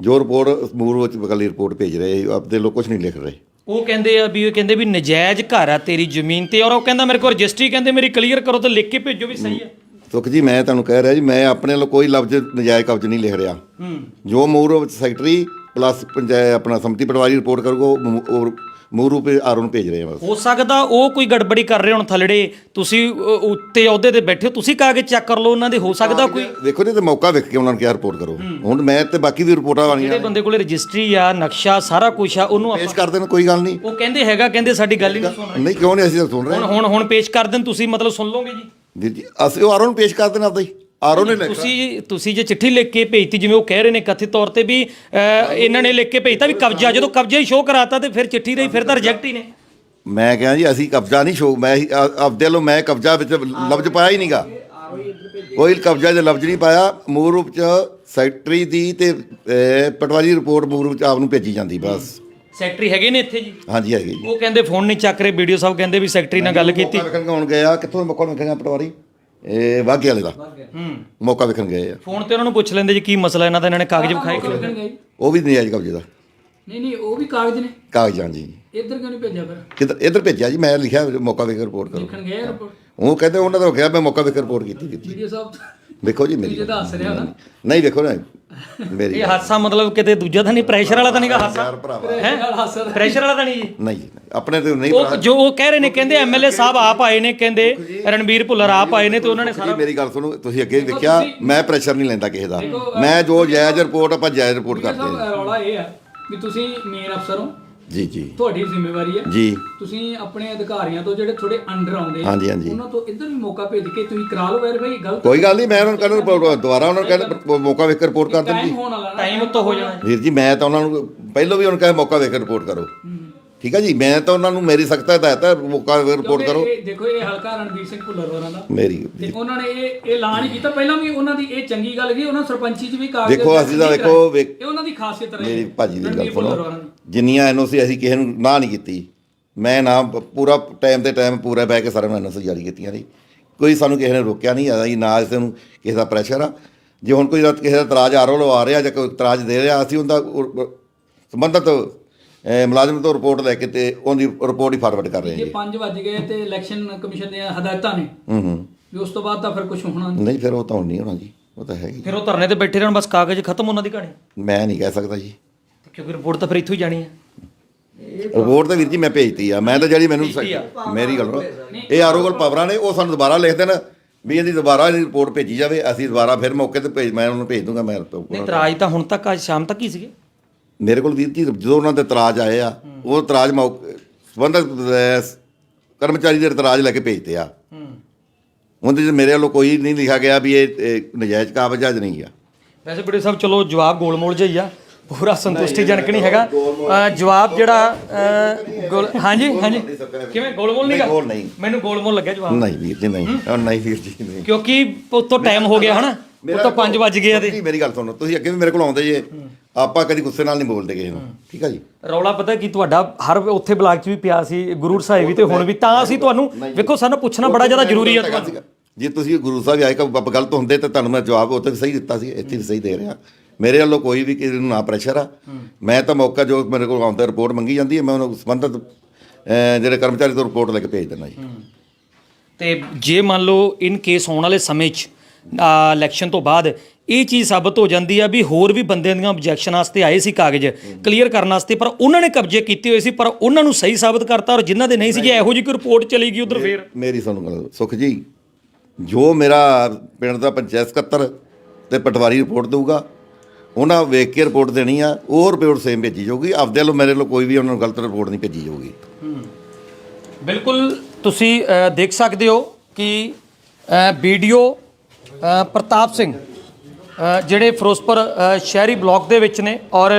[SPEAKER 3] ਜੋ ਰਿਪੋਰਟ ਮੂਲ ਵਿੱਚ ਬਗਲੀ ਰਿਪੋਰਟ ਭੇਜ ਰਹੇ ਆਪਦੇ ਲੋਕ ਕੁਝ ਨਹੀਂ ਲਿਖ ਰਹੇ।
[SPEAKER 1] ਉਹ ਕਹਿੰਦੇ ਆ ਵੀ ਉਹ ਕਹਿੰਦੇ ਵੀ ਨਜਾਇਜ਼ ਘਰ ਆ ਤੇਰੀ ਜ਼ਮੀਨ ਤੇ ਔਰ ਉਹ ਕਹਿੰਦਾ ਮੇਰੇ ਕੋਲ ਰਜਿਸਟਰੀ ਕਹਿੰਦੇ ਮੇਰੀ ਕਲੀਅਰ ਕਰੋ ਤੇ ਲਿਖ ਕੇ ਭੇਜੋ ਵੀ ਸਹੀ ਹੈ।
[SPEAKER 3] ਸੁਖ ਜੀ ਮੈਂ ਤੁਹਾਨੂੰ ਕਹਿ ਰਿਹਾ ਜੀ ਮੈਂ ਆਪਣੇ ਵੱਲੋਂ ਕੋਈ ਲਫ਼ਜ਼ ਨਜਾਇਜ਼ ਕਬਜ਼ ਨਹੀਂ ਲਿਖ ਰਿਹਾ।
[SPEAKER 1] ਹੂੰ।
[SPEAKER 3] ਜੋ ਮੂਲ ਵਿੱਚ ਸੈਕਟਰੀ ਪਲੱਸ ਪੰਚਾਇਤ ਆਪਣਾ ਸੰਮਤੀ ਪਟਵਾਰੀ ਰਿਪੋਰਟ ਕਰੋ ਉਹ ਰੂਪ ਆਰਓ ਨੂੰ ਭੇਜ ਰਹੇ ਆ ਬਸ।
[SPEAKER 1] ਹੋ ਸਕਦਾ ਉਹ ਕੋਈ ਗੜਬੜੀ ਕਰ ਰਹੇ ਹੁਣ ਥੱਲੜੇ। ਤੁਸੀਂ ਅ, ਉੱਤੇ ਅਹੁਦੇ ਤੇ ਬੈਠੇ ਹੋ ਤੁਸੀਂ ਕਾਗਜ਼ ਚੈੱਕ ਕਰ ਲਓ ਉਹਨਾਂ ਦੇ? ਹੋ ਸਕਦਾ ਕੋਈ
[SPEAKER 3] ਵੇਖੋ ਜੀ ਤੇ ਮੌਕਾ ਵੇਖ ਕੇ ਉਹਨਾਂ ਨੂੰ ਕਿਹਾ ਰਿਪੋਰਟ ਕਰੋ। ਹੁਣ ਮੈਂ ਤੇ ਬਾਕੀ ਵੀ ਰਿਪੋਰਟਾਂ
[SPEAKER 1] ਜਿਹੜੇ
[SPEAKER 3] ਵਾਲੀਆਂ
[SPEAKER 1] ਬੰਦੇ ਕੋਲੇ ਰਜਿਸਟਰੀ ਆ ਨਕਸ਼ਾ ਸਾਰਾ ਕੁਝ ਆ ਉਹਨੂੰ
[SPEAKER 3] ਪੇਸ਼
[SPEAKER 1] ਆਪਾਂ
[SPEAKER 3] ਕਰ ਦੇਣ ਕੋਈ ਗੱਲ ਨਹੀਂ।
[SPEAKER 1] ਉਹ ਕਹਿੰਦੇ ਹੈਗਾ ਕਹਿੰਦੇ ਸਾਡੀ ਗੱਲ ਹੀ ਨਹੀਂ ਸੁਣ ਰਹੇ।
[SPEAKER 3] ਨਹੀਂ ਕਿਉਂ ਨਹੀਂ ਅਸੀਂ ਤਾਂ ਸੁਣ ਰਹੇ।
[SPEAKER 1] ਹੁਣ ਹੁਣ ਹੁਣ ਪੇਸ਼ ਕਰ ਦੇਣ ਤੁਸੀਂ ਮਤਲਬ ਸੁਣ ਲਓਗੇ ਜੀ।
[SPEAKER 3] ਵੀਰ ਜੀ ਅਸੀਂ ਉਹ ਆਰਓ ਨੂੰ ਪੇਸ਼ ਕਰ ਦੇਣਾ ਆਪਦਾ ਹੀ। ਆਰਓ ਨੇ ਲਿਖਿਆ।
[SPEAKER 1] ਤੁਸੀਂ ਤੁਸੀਂ ਜੇ ਚਿੱਠੀ ਲਿਖ ਕੇ ਭੇਜਤੀ ਜਿਵੇਂ ਉਹ ਕਹਿ ਰਹੇ ਨੇ ਕਥਿਤ ਤੌਰ ਤੇ ਵੀ ਇਹਨਾਂ ਨੇ ਲਿਖ ਕੇ ਭੇਜਤਾ ਵੀ ਕਬਜ਼ਾ ਜਦੋਂ ਕਬਜ਼ਾ ਹੀ ਸ਼ੋਅ ਕਰਾਤਾ ਤੇ ਫਿਰ ਚਿੱਠੀ ਰਹੀ ਫਿਰ ਤਾਂ ਰਿਜੈਕਟ ਹੀ ਨੇ।
[SPEAKER 3] ਮੈਂ ਕਿਹਾ ਜੀ ਅਸੀਂ ਕਬਜ਼ਾ ਨਹੀਂ ਸ਼ੋ ਮੈਂ ਹੀ- ਆ- ਆਪਦੇ ਵੱਲੋਂ ਮੈਂ ਕਬਜ਼ਾ ਵਿੱਚ ਲਫ਼ਜ਼ ਪਾਇਆ ਹੀ ਨਹੀਂਗਾ ਕੋਈ ਕਬਜ਼ਾ ਦੇ ਲਫ਼ਜ਼ ਨਹੀਂ ਪਾਇਆ ਮੂਲ ਰੂਪ ਚ ਸੈਕਟਰੀ ਦੀ ਤੇ ਅਹ, ਪਟਵਾਰੀ ਰਿਪੋਰਟ ਮੂਲ ਰੂਪ ਚ ਆਪ ਨੂੰ ਭੇਜੀ ਜਾਂਦੀ ਬਸ।
[SPEAKER 1] ਸੈਕਟਰੀ ਹੈਗੇ ਨੇ ਇੱਥੇ ਜੀ?
[SPEAKER 3] ਹਾਂਜੀ ਹੈਗੀ ਜੀ।
[SPEAKER 1] ਉਹ ਕਹਿੰਦੇ ਫੋਨ ਨਹੀਂ ਚੱਕ ਰਹੇ ਵੀਡੀਓ ਸਾਹਿਬ ਕਹਿੰਦੇ ਵੀ ਸੈਕਟਰੀ ਨਾਲ ਗੱਲ ਕੀਤੀ।
[SPEAKER 3] ਮੌਕਾ ਵੇਖਣ ਕੌਣ ਗਿਆ? ਕਿੱਥੋਂ ਮੌਕਾ ਵੇਖਣ ਗਿਆ ਪਟਵਾਰੀ? ਇਹ ਵਾਗੇ ਵਾਲੇ ਦਾ।
[SPEAKER 1] ਹੂੰ।
[SPEAKER 3] ਮੌਕਾ ਵੇਖਣ ਗਏ ਆ।
[SPEAKER 1] ਫੋਨ ਤੇ ਉਹਨਾਂ ਨੂੰ ਪੁੱਛ ਲੈਂਦੇ ਜੀ ਕੀ ਮਸਲਾ ਇਹਨਾਂ ਦਾ ਇਹਨਾਂ ਨੇ ਕਾਗਜ਼ ਵਿਖਾਏ
[SPEAKER 3] ਉਹ ਵੀ ਨਜਾਇਜ਼ ਕਬਜ਼ੇ ਦਾ।
[SPEAKER 4] ਨਹੀਂ ਨਹੀਂ ਉਹ ਵੀ ਕਾਗਜ਼ ਨੇ।
[SPEAKER 3] ਕਾਗਜ਼ਾਂ ਜੀ।
[SPEAKER 4] ਇੱਧਰ ਕਿਉਂ ਨਹੀਂ ਭੇਜਿਆ ਫਿਰ?
[SPEAKER 3] ਕਿੱਧਰ ਇੱਧਰ ਭੇਜਿਆ ਜੀ ਮੈਂ ਲਿਖਿਆ ਮੌਕਾ ਵੇਖ ਰਿਪੋਰਟ ਕਰੋ।
[SPEAKER 4] ਲਿਖਣ ਗਏ ਰਿਪੋਰਟ
[SPEAKER 3] ਉਹ ਕਹਿੰਦੇ ਉਹਨਾਂ ਦਾ ਕਿਹਾ ਮੈਂ ਮੌਕਾ ਵੇਖ ਰਿਪੋਰਟ ਕੀਤੀ ਕੀਤੀ।
[SPEAKER 4] ਵੀਡੀਓ ਸਾਹਿਬ
[SPEAKER 3] ਵੇਖੋ ਜੀ ਮੇਰੀ
[SPEAKER 4] ਤਾਂ ਹੱਸ ਰਿਹਾ ਨਾ
[SPEAKER 3] ਨਹੀਂ ਵੇਖੋ ਨਾ ਮੇਰੀ
[SPEAKER 1] ਇਹ ਹਾਦਸਾ ਮਤਲਬ ਕਿਤੇ ਦੂਜਾ ਤਾਂ ਨਹੀਂ ਪ੍ਰੈਸ਼ਰ ਵਾਲਾ ਤਾਂ ਨਹੀਂਗਾ
[SPEAKER 3] ਯਾਰ ਭਰਾਵਾ।
[SPEAKER 1] ਹੈ ਪ੍ਰੈਸ਼ਰ ਵਾਲਾ ਤਾਂ ਨਹੀਂ ਜੀ?
[SPEAKER 3] ਨਹੀਂ ਜੀ, ਆਪਣੇ ਤੇ ਨਹੀਂ
[SPEAKER 1] ਉਹ ਜੋ ਉਹ ਕਹਿ ਰਹੇ ਨੇ ਕਹਿੰਦੇ ਐਮਐਲਏ ਸਾਹਿਬ ਆਪ ਆਏ ਨੇ ਕਹਿੰਦੇ ਰਣਬੀਰ ਭੁੱਲਰ ਆਪ ਆਏ ਨੇ ਤੇ ਉਹਨਾਂ ਨੇ
[SPEAKER 3] ਜੀ ਮੇਰੀ ਗੱਲ ਸੁਣੋ ਤੁਸੀਂ ਅੱਗੇ ਵੀ ਵੇਖਿਆ ਮੈਂ ਪ੍ਰੈਸ਼ਰ ਨਹੀਂ ਲੈਂਦਾ ਕਿਸੇ ਦਾ। ਮੈਂ ਜੋ ਜਾਇਜ਼ ਰਿਪੋਰਟ ਆਪਾਂ ਜਾਇਜ਼ ਰਿਪੋਰਟ ਕਰਦੇ ਹਾਂ।
[SPEAKER 4] ਰੌਲਾ ਇਹ ਆ ਵੀ ਤੁਸੀਂ ਮੇਨ ਅਫਸਰ ਹੋ।
[SPEAKER 3] ਜੀ ਜੀ।
[SPEAKER 4] ਤੁਹਾਡੀ ਜ਼ਿੰਮੇਵਾਰੀ ਹੈ।
[SPEAKER 3] ਜੀ।
[SPEAKER 4] ਤੁਸੀਂ ਆਪਣੇ ਅਧਿਕਾਰੀਆਂ ਤੋਂ ਜਿਹੜੇ ਥੋੜੇ ਅੰਡਰ ਆਉਂਦੇ
[SPEAKER 3] ਹਾਂਜੀ, ਹਾਂਜੀ।
[SPEAKER 4] ਉਹਨਾਂ ਤੋਂ ਇੱਧਰ ਵੀ ਮੌਕਾ ਭੇਜ ਕੇ ਤੁਸੀਂ ਕਰਾ ਲਓ ਵੈਰੀਫਾਈ ਗਲਤ
[SPEAKER 3] ਕੋਈ ਗੱਲ ਨਹੀਂ ਮੈਂ ਉਹਨਾਂ ਨੂੰ ਕਹਿੰਦਾ ਰਿਪੋਰਟ ਦੁਬਾਰਾ ਉਹਨਾਂ ਨੂੰ ਕਹਿੰਦਾ ਮੌਕਾ ਵੇਖ ਕੇ ਰਿਪੋਰਟ ਕਰ ਦੇਣ
[SPEAKER 4] ਟਾਈਮ
[SPEAKER 3] ਜੀ।
[SPEAKER 4] ਹੋਣ ਵਾਲਾ ਨਾ।
[SPEAKER 1] ਟਾਈਮ ਉੱਤੋਂ ਹੋ ਜਾਣਾ।
[SPEAKER 3] ਵੀਰ ਜੀ ਮੈਂ ਤਾਂ ਉਹਨਾਂ ਨੂੰ ਪਹਿਲਾਂ ਵੀ ਉਹਨਾਂ ਕਹੇ ਮੌਕਾ ਵੇਖ ਕੇ ਰਿਪੋਰਟ ਕਰੋ। ਠੀਕ ਹੈ ਜੀ ਮੈਂ ਤਾਂ ਉਹਨਾਂ ਨੂੰ ਮੇਰੀ ਸਖਤ ਹਦਾਇਤ ਹੈ ਮੌਕਾ ਰਿਪੋਰਟ ਕਰੋ।
[SPEAKER 4] ਇਹ ਦੇਖੋ ਇਹ ਹਲਕਾ ਰਣਬੀਰ ਸਿੰਘ ਭੁੱਲਰ ਹੋਰਾਂ ਦਾ।
[SPEAKER 3] ਮੇਰੀ
[SPEAKER 4] ਤੇ ਉਹਨਾਂ ਨੇ ਇਹ ਐਲਾਨ ਕੀਤਾ। ਪਹਿਲਾਂ ਵੀ ਉਹਨਾਂ ਦੀ ਇਹ ਚੰਗੀ ਗੱਲ ਸੀ ਉਹਨਾਂ ਸਰਪੰਚੀ 'ਚ ਵੀ ਕਾਗਜ਼
[SPEAKER 3] ਦੇਖੋ, ਅਸੀਂ ਤਾਂ। ਵੇਖ-
[SPEAKER 4] ਇਹ ਉਹਨਾਂ ਦੀ ਖਾਸੀਅਤ ਰਹੀ।
[SPEAKER 3] ਮੇਰੀ ਭਾਜੀ ਦੀ ਗੱਲ ਸੁਣੋ। ਜਿੰਨੀਆਂ ਐਨਓਸੀ ਅਸੀਂ ਕਿਸੇ ਨੂੰ ਨਾ ਨਹੀਂ ਕੀਤੀ ਮੈਂ ਨਾ ਪੂਰਾ ਟਾਈਮ ਤੇ ਟਾਈਮ ਪੂਰਾ ਬਹਿ ਕੇ ਸਾਰਿਆਂ ਨੂੰ ਐਨਓਸੀ ਜਾਰੀ ਕੀਤੀਆਂ ਨੇ ਕੋਈ ਸਾਨੂੰ ਕਿਸੇ ਨੇ ਰੋਕਿਆ ਨਹੀਂ ਆਦਾ ਜੀ ਨਾ ਕਿਸੇ ਨੂੰ ਕਿਸੇ ਦਾ ਪ੍ਰੈਸ਼ਰ ਆ। ਜੇ ਹੁਣ ਕੋਈ ਕਿਸੇ ਦਾ ਇਤਰਾਜ਼ ਆਰੋ ਲਵਾ ਰਿਹਾ ਜਾਂ ਕੋਈ ਇਤਰਾਜ਼ ਦੇ ਰਿਹਾ ਅਸੀਂ ਉਹਦਾ ਉਹ- ਉਹ ਸੰਬੰਧਿਤ ਅਹ, ਮੁਲਾਜ਼ਮ ਤੋਂ ਰਿਪੋਰਟ ਲੈ ਕੇ ਤੇ ਉਹਦੀ ਰਿਪੋਰਟ ਹੀ ਫਾਰਵਰਡ ਕਰ ਰਹੇ ਹਾਂ
[SPEAKER 4] ਜੇ
[SPEAKER 3] ਜੀ।
[SPEAKER 4] 5 ਵੱਜ ਗਏ ਤੇ ਇਲੈਕਸ਼ਨ ਕਮਿਸ਼ਨ ਦੀਆਂ ਹਦਾਇਤਾਂ ਨੇ
[SPEAKER 3] ਹੂੰ ਹੂੰ।
[SPEAKER 4] ਵੀ ਉਸ ਤੋਂ ਬਾਅਦ ਤਾਂ ਫਿਰ ਕੁਝ ਹੋਣਾ ਨਹੀਂ।
[SPEAKER 3] ਨਹੀਂ ਫਿਰ ਉਹ ਤਾਂ ਹੁਣ ਨਹੀਂ ਹੋਣਾ ਜੀ ਉਹ ਤਾਂ ਹੈਗੀ।
[SPEAKER 1] ਫਿਰ ਉਹ ਧਰਨੇ ਤੇ ਬੈਠੇ ਰਹਿਣ ਬਸ ਕਾਗਜ਼ ਖਤਮ ਉਹਨਾਂ ਦੀ ਕਹਾਣੀ।
[SPEAKER 3] ਮੈਂ ਨਹੀਂ ਕਹਿ ਸਕਦਾ ਜੀ।
[SPEAKER 1] ਕਿਉਂਕਿ ਰਿਪੋਰਟ ਤਾਂ ਫਿਰ ਇੱਥੋਂ ਹੀ ਜਾਣੀ ਹੈ।
[SPEAKER 3] ਰਿਪੋਰਟ ਤਾਂ ਵੀਰ ਜੀ ਮੈਂ ਭੇਜਤੀ ਆ। ਮੈਂ ਤਾਂ ਜਿਹੜੀ ਮੈਨੂੰ ਮੇਰੀ ਗੱਲ ਸੁਣੋ। ਇਹ ਆਰਓ ਕੋਲ ਪਾਵਰਾਂ ਨੇ ਉਹ ਸਾਨੂੰ ਦੁਬਾਰਾ ਲਿਖ ਦੇਣ ਵੀ ਇਹਦੀ ਦੁਬਾਰਾ ਇਹਦੀ ਰਿਪੋਰਟ ਭੇਜੀ ਜਾਵੇ ਅਸੀਂ ਦੁਬਾਰਾ ਫਿਰ ਮੌਕੇ ਤੇ ਭੇਜ ਮੈਂ ਉਹਨੂੰ ਭੇਜ ਦੂੰਗਾ ਮੈਂ
[SPEAKER 1] ਨਹੀਂ ਇਤਰਾਜ਼ ਤਾਂ ਹੁਣ ਤੱਕ ਅੱਜ ਸ਼ਾਮ ਤੱਕ ਹੀ ਸੀਗੇ।
[SPEAKER 3] ਮੇਰੇ ਕੋਲ ਵੀਰ ਜੀ ਜਦੋਂ ਉਹਨਾਂ ਦੇ ਇਤਰਾਜ਼ ਆਏ ਆ ਉਹ ਇਤਰਾਜ਼ ਮੌਕੇ ਸੰਬੰਧਿਤ ਕਰਮਚਾਰੀ ਦੇ ਇਤਰਾਜ਼ ਲੈ ਕੇ ਭੇਜਦੇ ਆ।
[SPEAKER 1] ਹੂੰ
[SPEAKER 3] ਉਹਦੇ 'ਚ ਮੇਰੇ ਵੱਲੋਂ ਕੋਈ ਨਹੀਂ ਲਿਖਿਆ ਗਿਆ ਵੀ ਇਹ ਨਜਾਇਜ਼ ਕਾਬਜ਼ਾਜ ਨਹੀਂ ਆ।
[SPEAKER 1] ਵੈਸੇ ਬੜੇ ਸਾਹਿਬ ਚਲੋ ਜਵਾਬ ਗੋਲਮੋਲ ਜਿਹਾ ਹੀ ਆ। ਪੂਰਾ ਸੰਤੁਸ਼ਟੀਜਨਕ ਨਹੀਂ ਹੈਗਾ। ਜਵਾਬ ਜਿਹੜਾ ਹਾਂਜੀ ਹਾਂਜੀ। ਕਿਵੇਂ? ਗੋਲਮੋਲ
[SPEAKER 3] ਨਹੀਂ।
[SPEAKER 1] ਮੈਨੂੰ ਗੋਲਮੋਲ ਲੱਗਿਆ ਜਵਾਬ।
[SPEAKER 3] ਨਹੀਂ ਵੀਰ ਜੀ ਨਹੀਂ। ਉਹ ਨਹੀਂ ਵੀਰ ਜੀ ਨਹੀਂ।
[SPEAKER 1] ਕਿਉਂਕਿ ਉਤੋਂ ਟਾਈਮ ਹੋ ਗਿਆ ਹਨਾ? ਉਤੋਂ 5 ਵੱਜ ਗਏ ਆ ਤੇ।
[SPEAKER 3] ਮੇਰੀ ਗੱਲ ਸੁਣੋ ਤੁਸੀਂ ਅੱਗੇ ਵੀ ਮੇਰੇ ਕੋਲ ਆਉਂਦੇ ਜੇ। ਆਪਾਂ ਕਦੀ ਗੁੱਸੇ ਨਾਲ ਨਹੀਂ ਬੋਲਦੇ ਕਿਸੇ ਨੂੰ। ਠੀਕ ਆ ਜੀ?
[SPEAKER 1] ਰੌਲਾ ਪਤਾ ਕੀ ਤੁਹਾਡਾ? ਹਰ ਉੱਥੇ ਬਲਾਕ 'ਚ ਵੀ ਪਿਆ ਸੀ ਗੁਰੂ ਸਾਹਿਬ ਵੀ ਤੇ ਹੁਣ ਵੀ ਤਾਂ ਅਸੀਂ ਤੁਹਾਨੂੰ ਵੇਖੋ ਸਾਨੂੰ ਪੁੱਛਣਾ ਬੜਾ ਜ਼ਿਆਦਾ ਜ਼ਰੂਰੀ ਹੈ ਤੁਹਾਨੂੰ।
[SPEAKER 3] ਜੇ ਤੁਸੀਂ ਗੁਰੂ ਸਾਹਿਬ ਆਏ ਕਬ ਗਲਤ ਹੁੰਦੇ ਤਾਂ ਤੁਹਾਨੂੰ ਮੈਂ ਜਵਾਬ ਉੱਥੇ ਸਹੀ ਦਿੱਤਾ ਸੀ ਇੱਥੇ ਵੀ ਸਹੀ ਦੇ ਰਿਹਾ। ਮੇਰੇ ਵੱਲੋਂ ਕੋਈ ਵੀ ਕਿਸੇ ਨੂੰ ਨਾ ਪ੍ਰੈਸ਼ਰ ਆ। ਮੈਂ ਤਾਂ ਮੌਕਾ ਜੋ ਮੇਰੇ ਕੋਲ ਆਉਂਦਾ ਰਿਪੋਰਟ ਮੰਗੀ ਜਾਂਦੀ ਹੈ ਮੈਂ ਉਹਨੂੰ ਸੰਬੰਧਿਤ ਜਿਹੜੇ ਕਰਮਚਾਰੀ ਤੋਂ ਰਿਪੋਰਟ ਲੈ ਕੇ ਭੇਜ ਦਿੰਦਾ ਜੀ।
[SPEAKER 1] ਤੇ ਜੇ ਮੰਨ ਲਓ ਇਨ ਕੇਸ ਆਉਣ ਵਾਲੇ ਸਮੇਂ 'ਚ ਇਲੈਕਸ਼ਨ ਤੋਂ ਬਾਅਦ ਇਹ ਚੀਜ਼ ਸਾਬਤ ਹੋ ਜਾਂਦੀ ਆ ਵੀ ਹੋਰ ਵੀ ਬੰਦਿਆਂ ਦੀਆਂ ਆਬਜੈਕਸ਼ਨ ਵਾਸਤੇ ਆਏ ਸੀ ਕਾਗਜ਼ ਕਲੀਅਰ ਕਰਨ ਵਾਸਤੇ ਪਰ ਉਹਨਾਂ ਨੇ ਕਬਜ਼ੇ ਕੀਤੇ ਹੋਏ ਸੀ ਪਰ ਉਹਨਾਂ ਨੂੰ ਸਹੀ ਸਾਬਤ ਕਰਤਾ ਔਰ ਜਿਨ੍ਹਾਂ ਦੇ ਨਹੀਂ ਸੀ ਜੇ ਇਹੋ ਜਿਹੀ ਕੋਈ ਰਿਪੋਰਟ ਚਲੀ ਗਈ ਉਧਰ ਫੇਰ।
[SPEAKER 3] ਮੇਰੀ ਸੁਣੋ ਗੱਲ ਸੁਖ ਜੀ ਜੋ ਮੇਰਾ ਪਿੰਡ ਦਾ ਪੰਚਾਇਤ ਸਕੱਤਰ ਤੇ ਪਟਵਾਰੀ ਰਿਪੋਰਟ ਦੇਊਗਾ ਉਹਨਾਂ ਵੇਖ ਕੇ ਰਿਪੋਰਟ ਦੇਣੀ ਆ ਉਹ ਰਿਪੋਰਟ ਸੇਮ ਭੇਜੀ ਜਾਊਗੀ ਆਪਦੇ ਵੱਲੋਂ ਮੇਰੇ ਵੱਲੋਂ ਕੋਈ ਵੀ ਉਹਨਾਂ ਨੂੰ ਗਲਤ ਰਿਪੋਰਟ ਨਹੀਂ ਭੇਜੀ ਜਾਊਗੀ।
[SPEAKER 1] ਬਿਲਕੁਲ ਤੁਸੀਂ ਅ, ਦੇਖ ਸਕਦੇ ਹੋ ਕਿ ਵੀਡੀਓ ਪ੍ਰਤਾਪ ਸਿੰਘ ਜਿਹੜੇ ਫਿਰੋਜ਼ਪੁਰ ਸ਼ਹਿਰੀ ਬਲਾਕ ਦੇ ਵਿੱਚ ਨੇ ਔਰ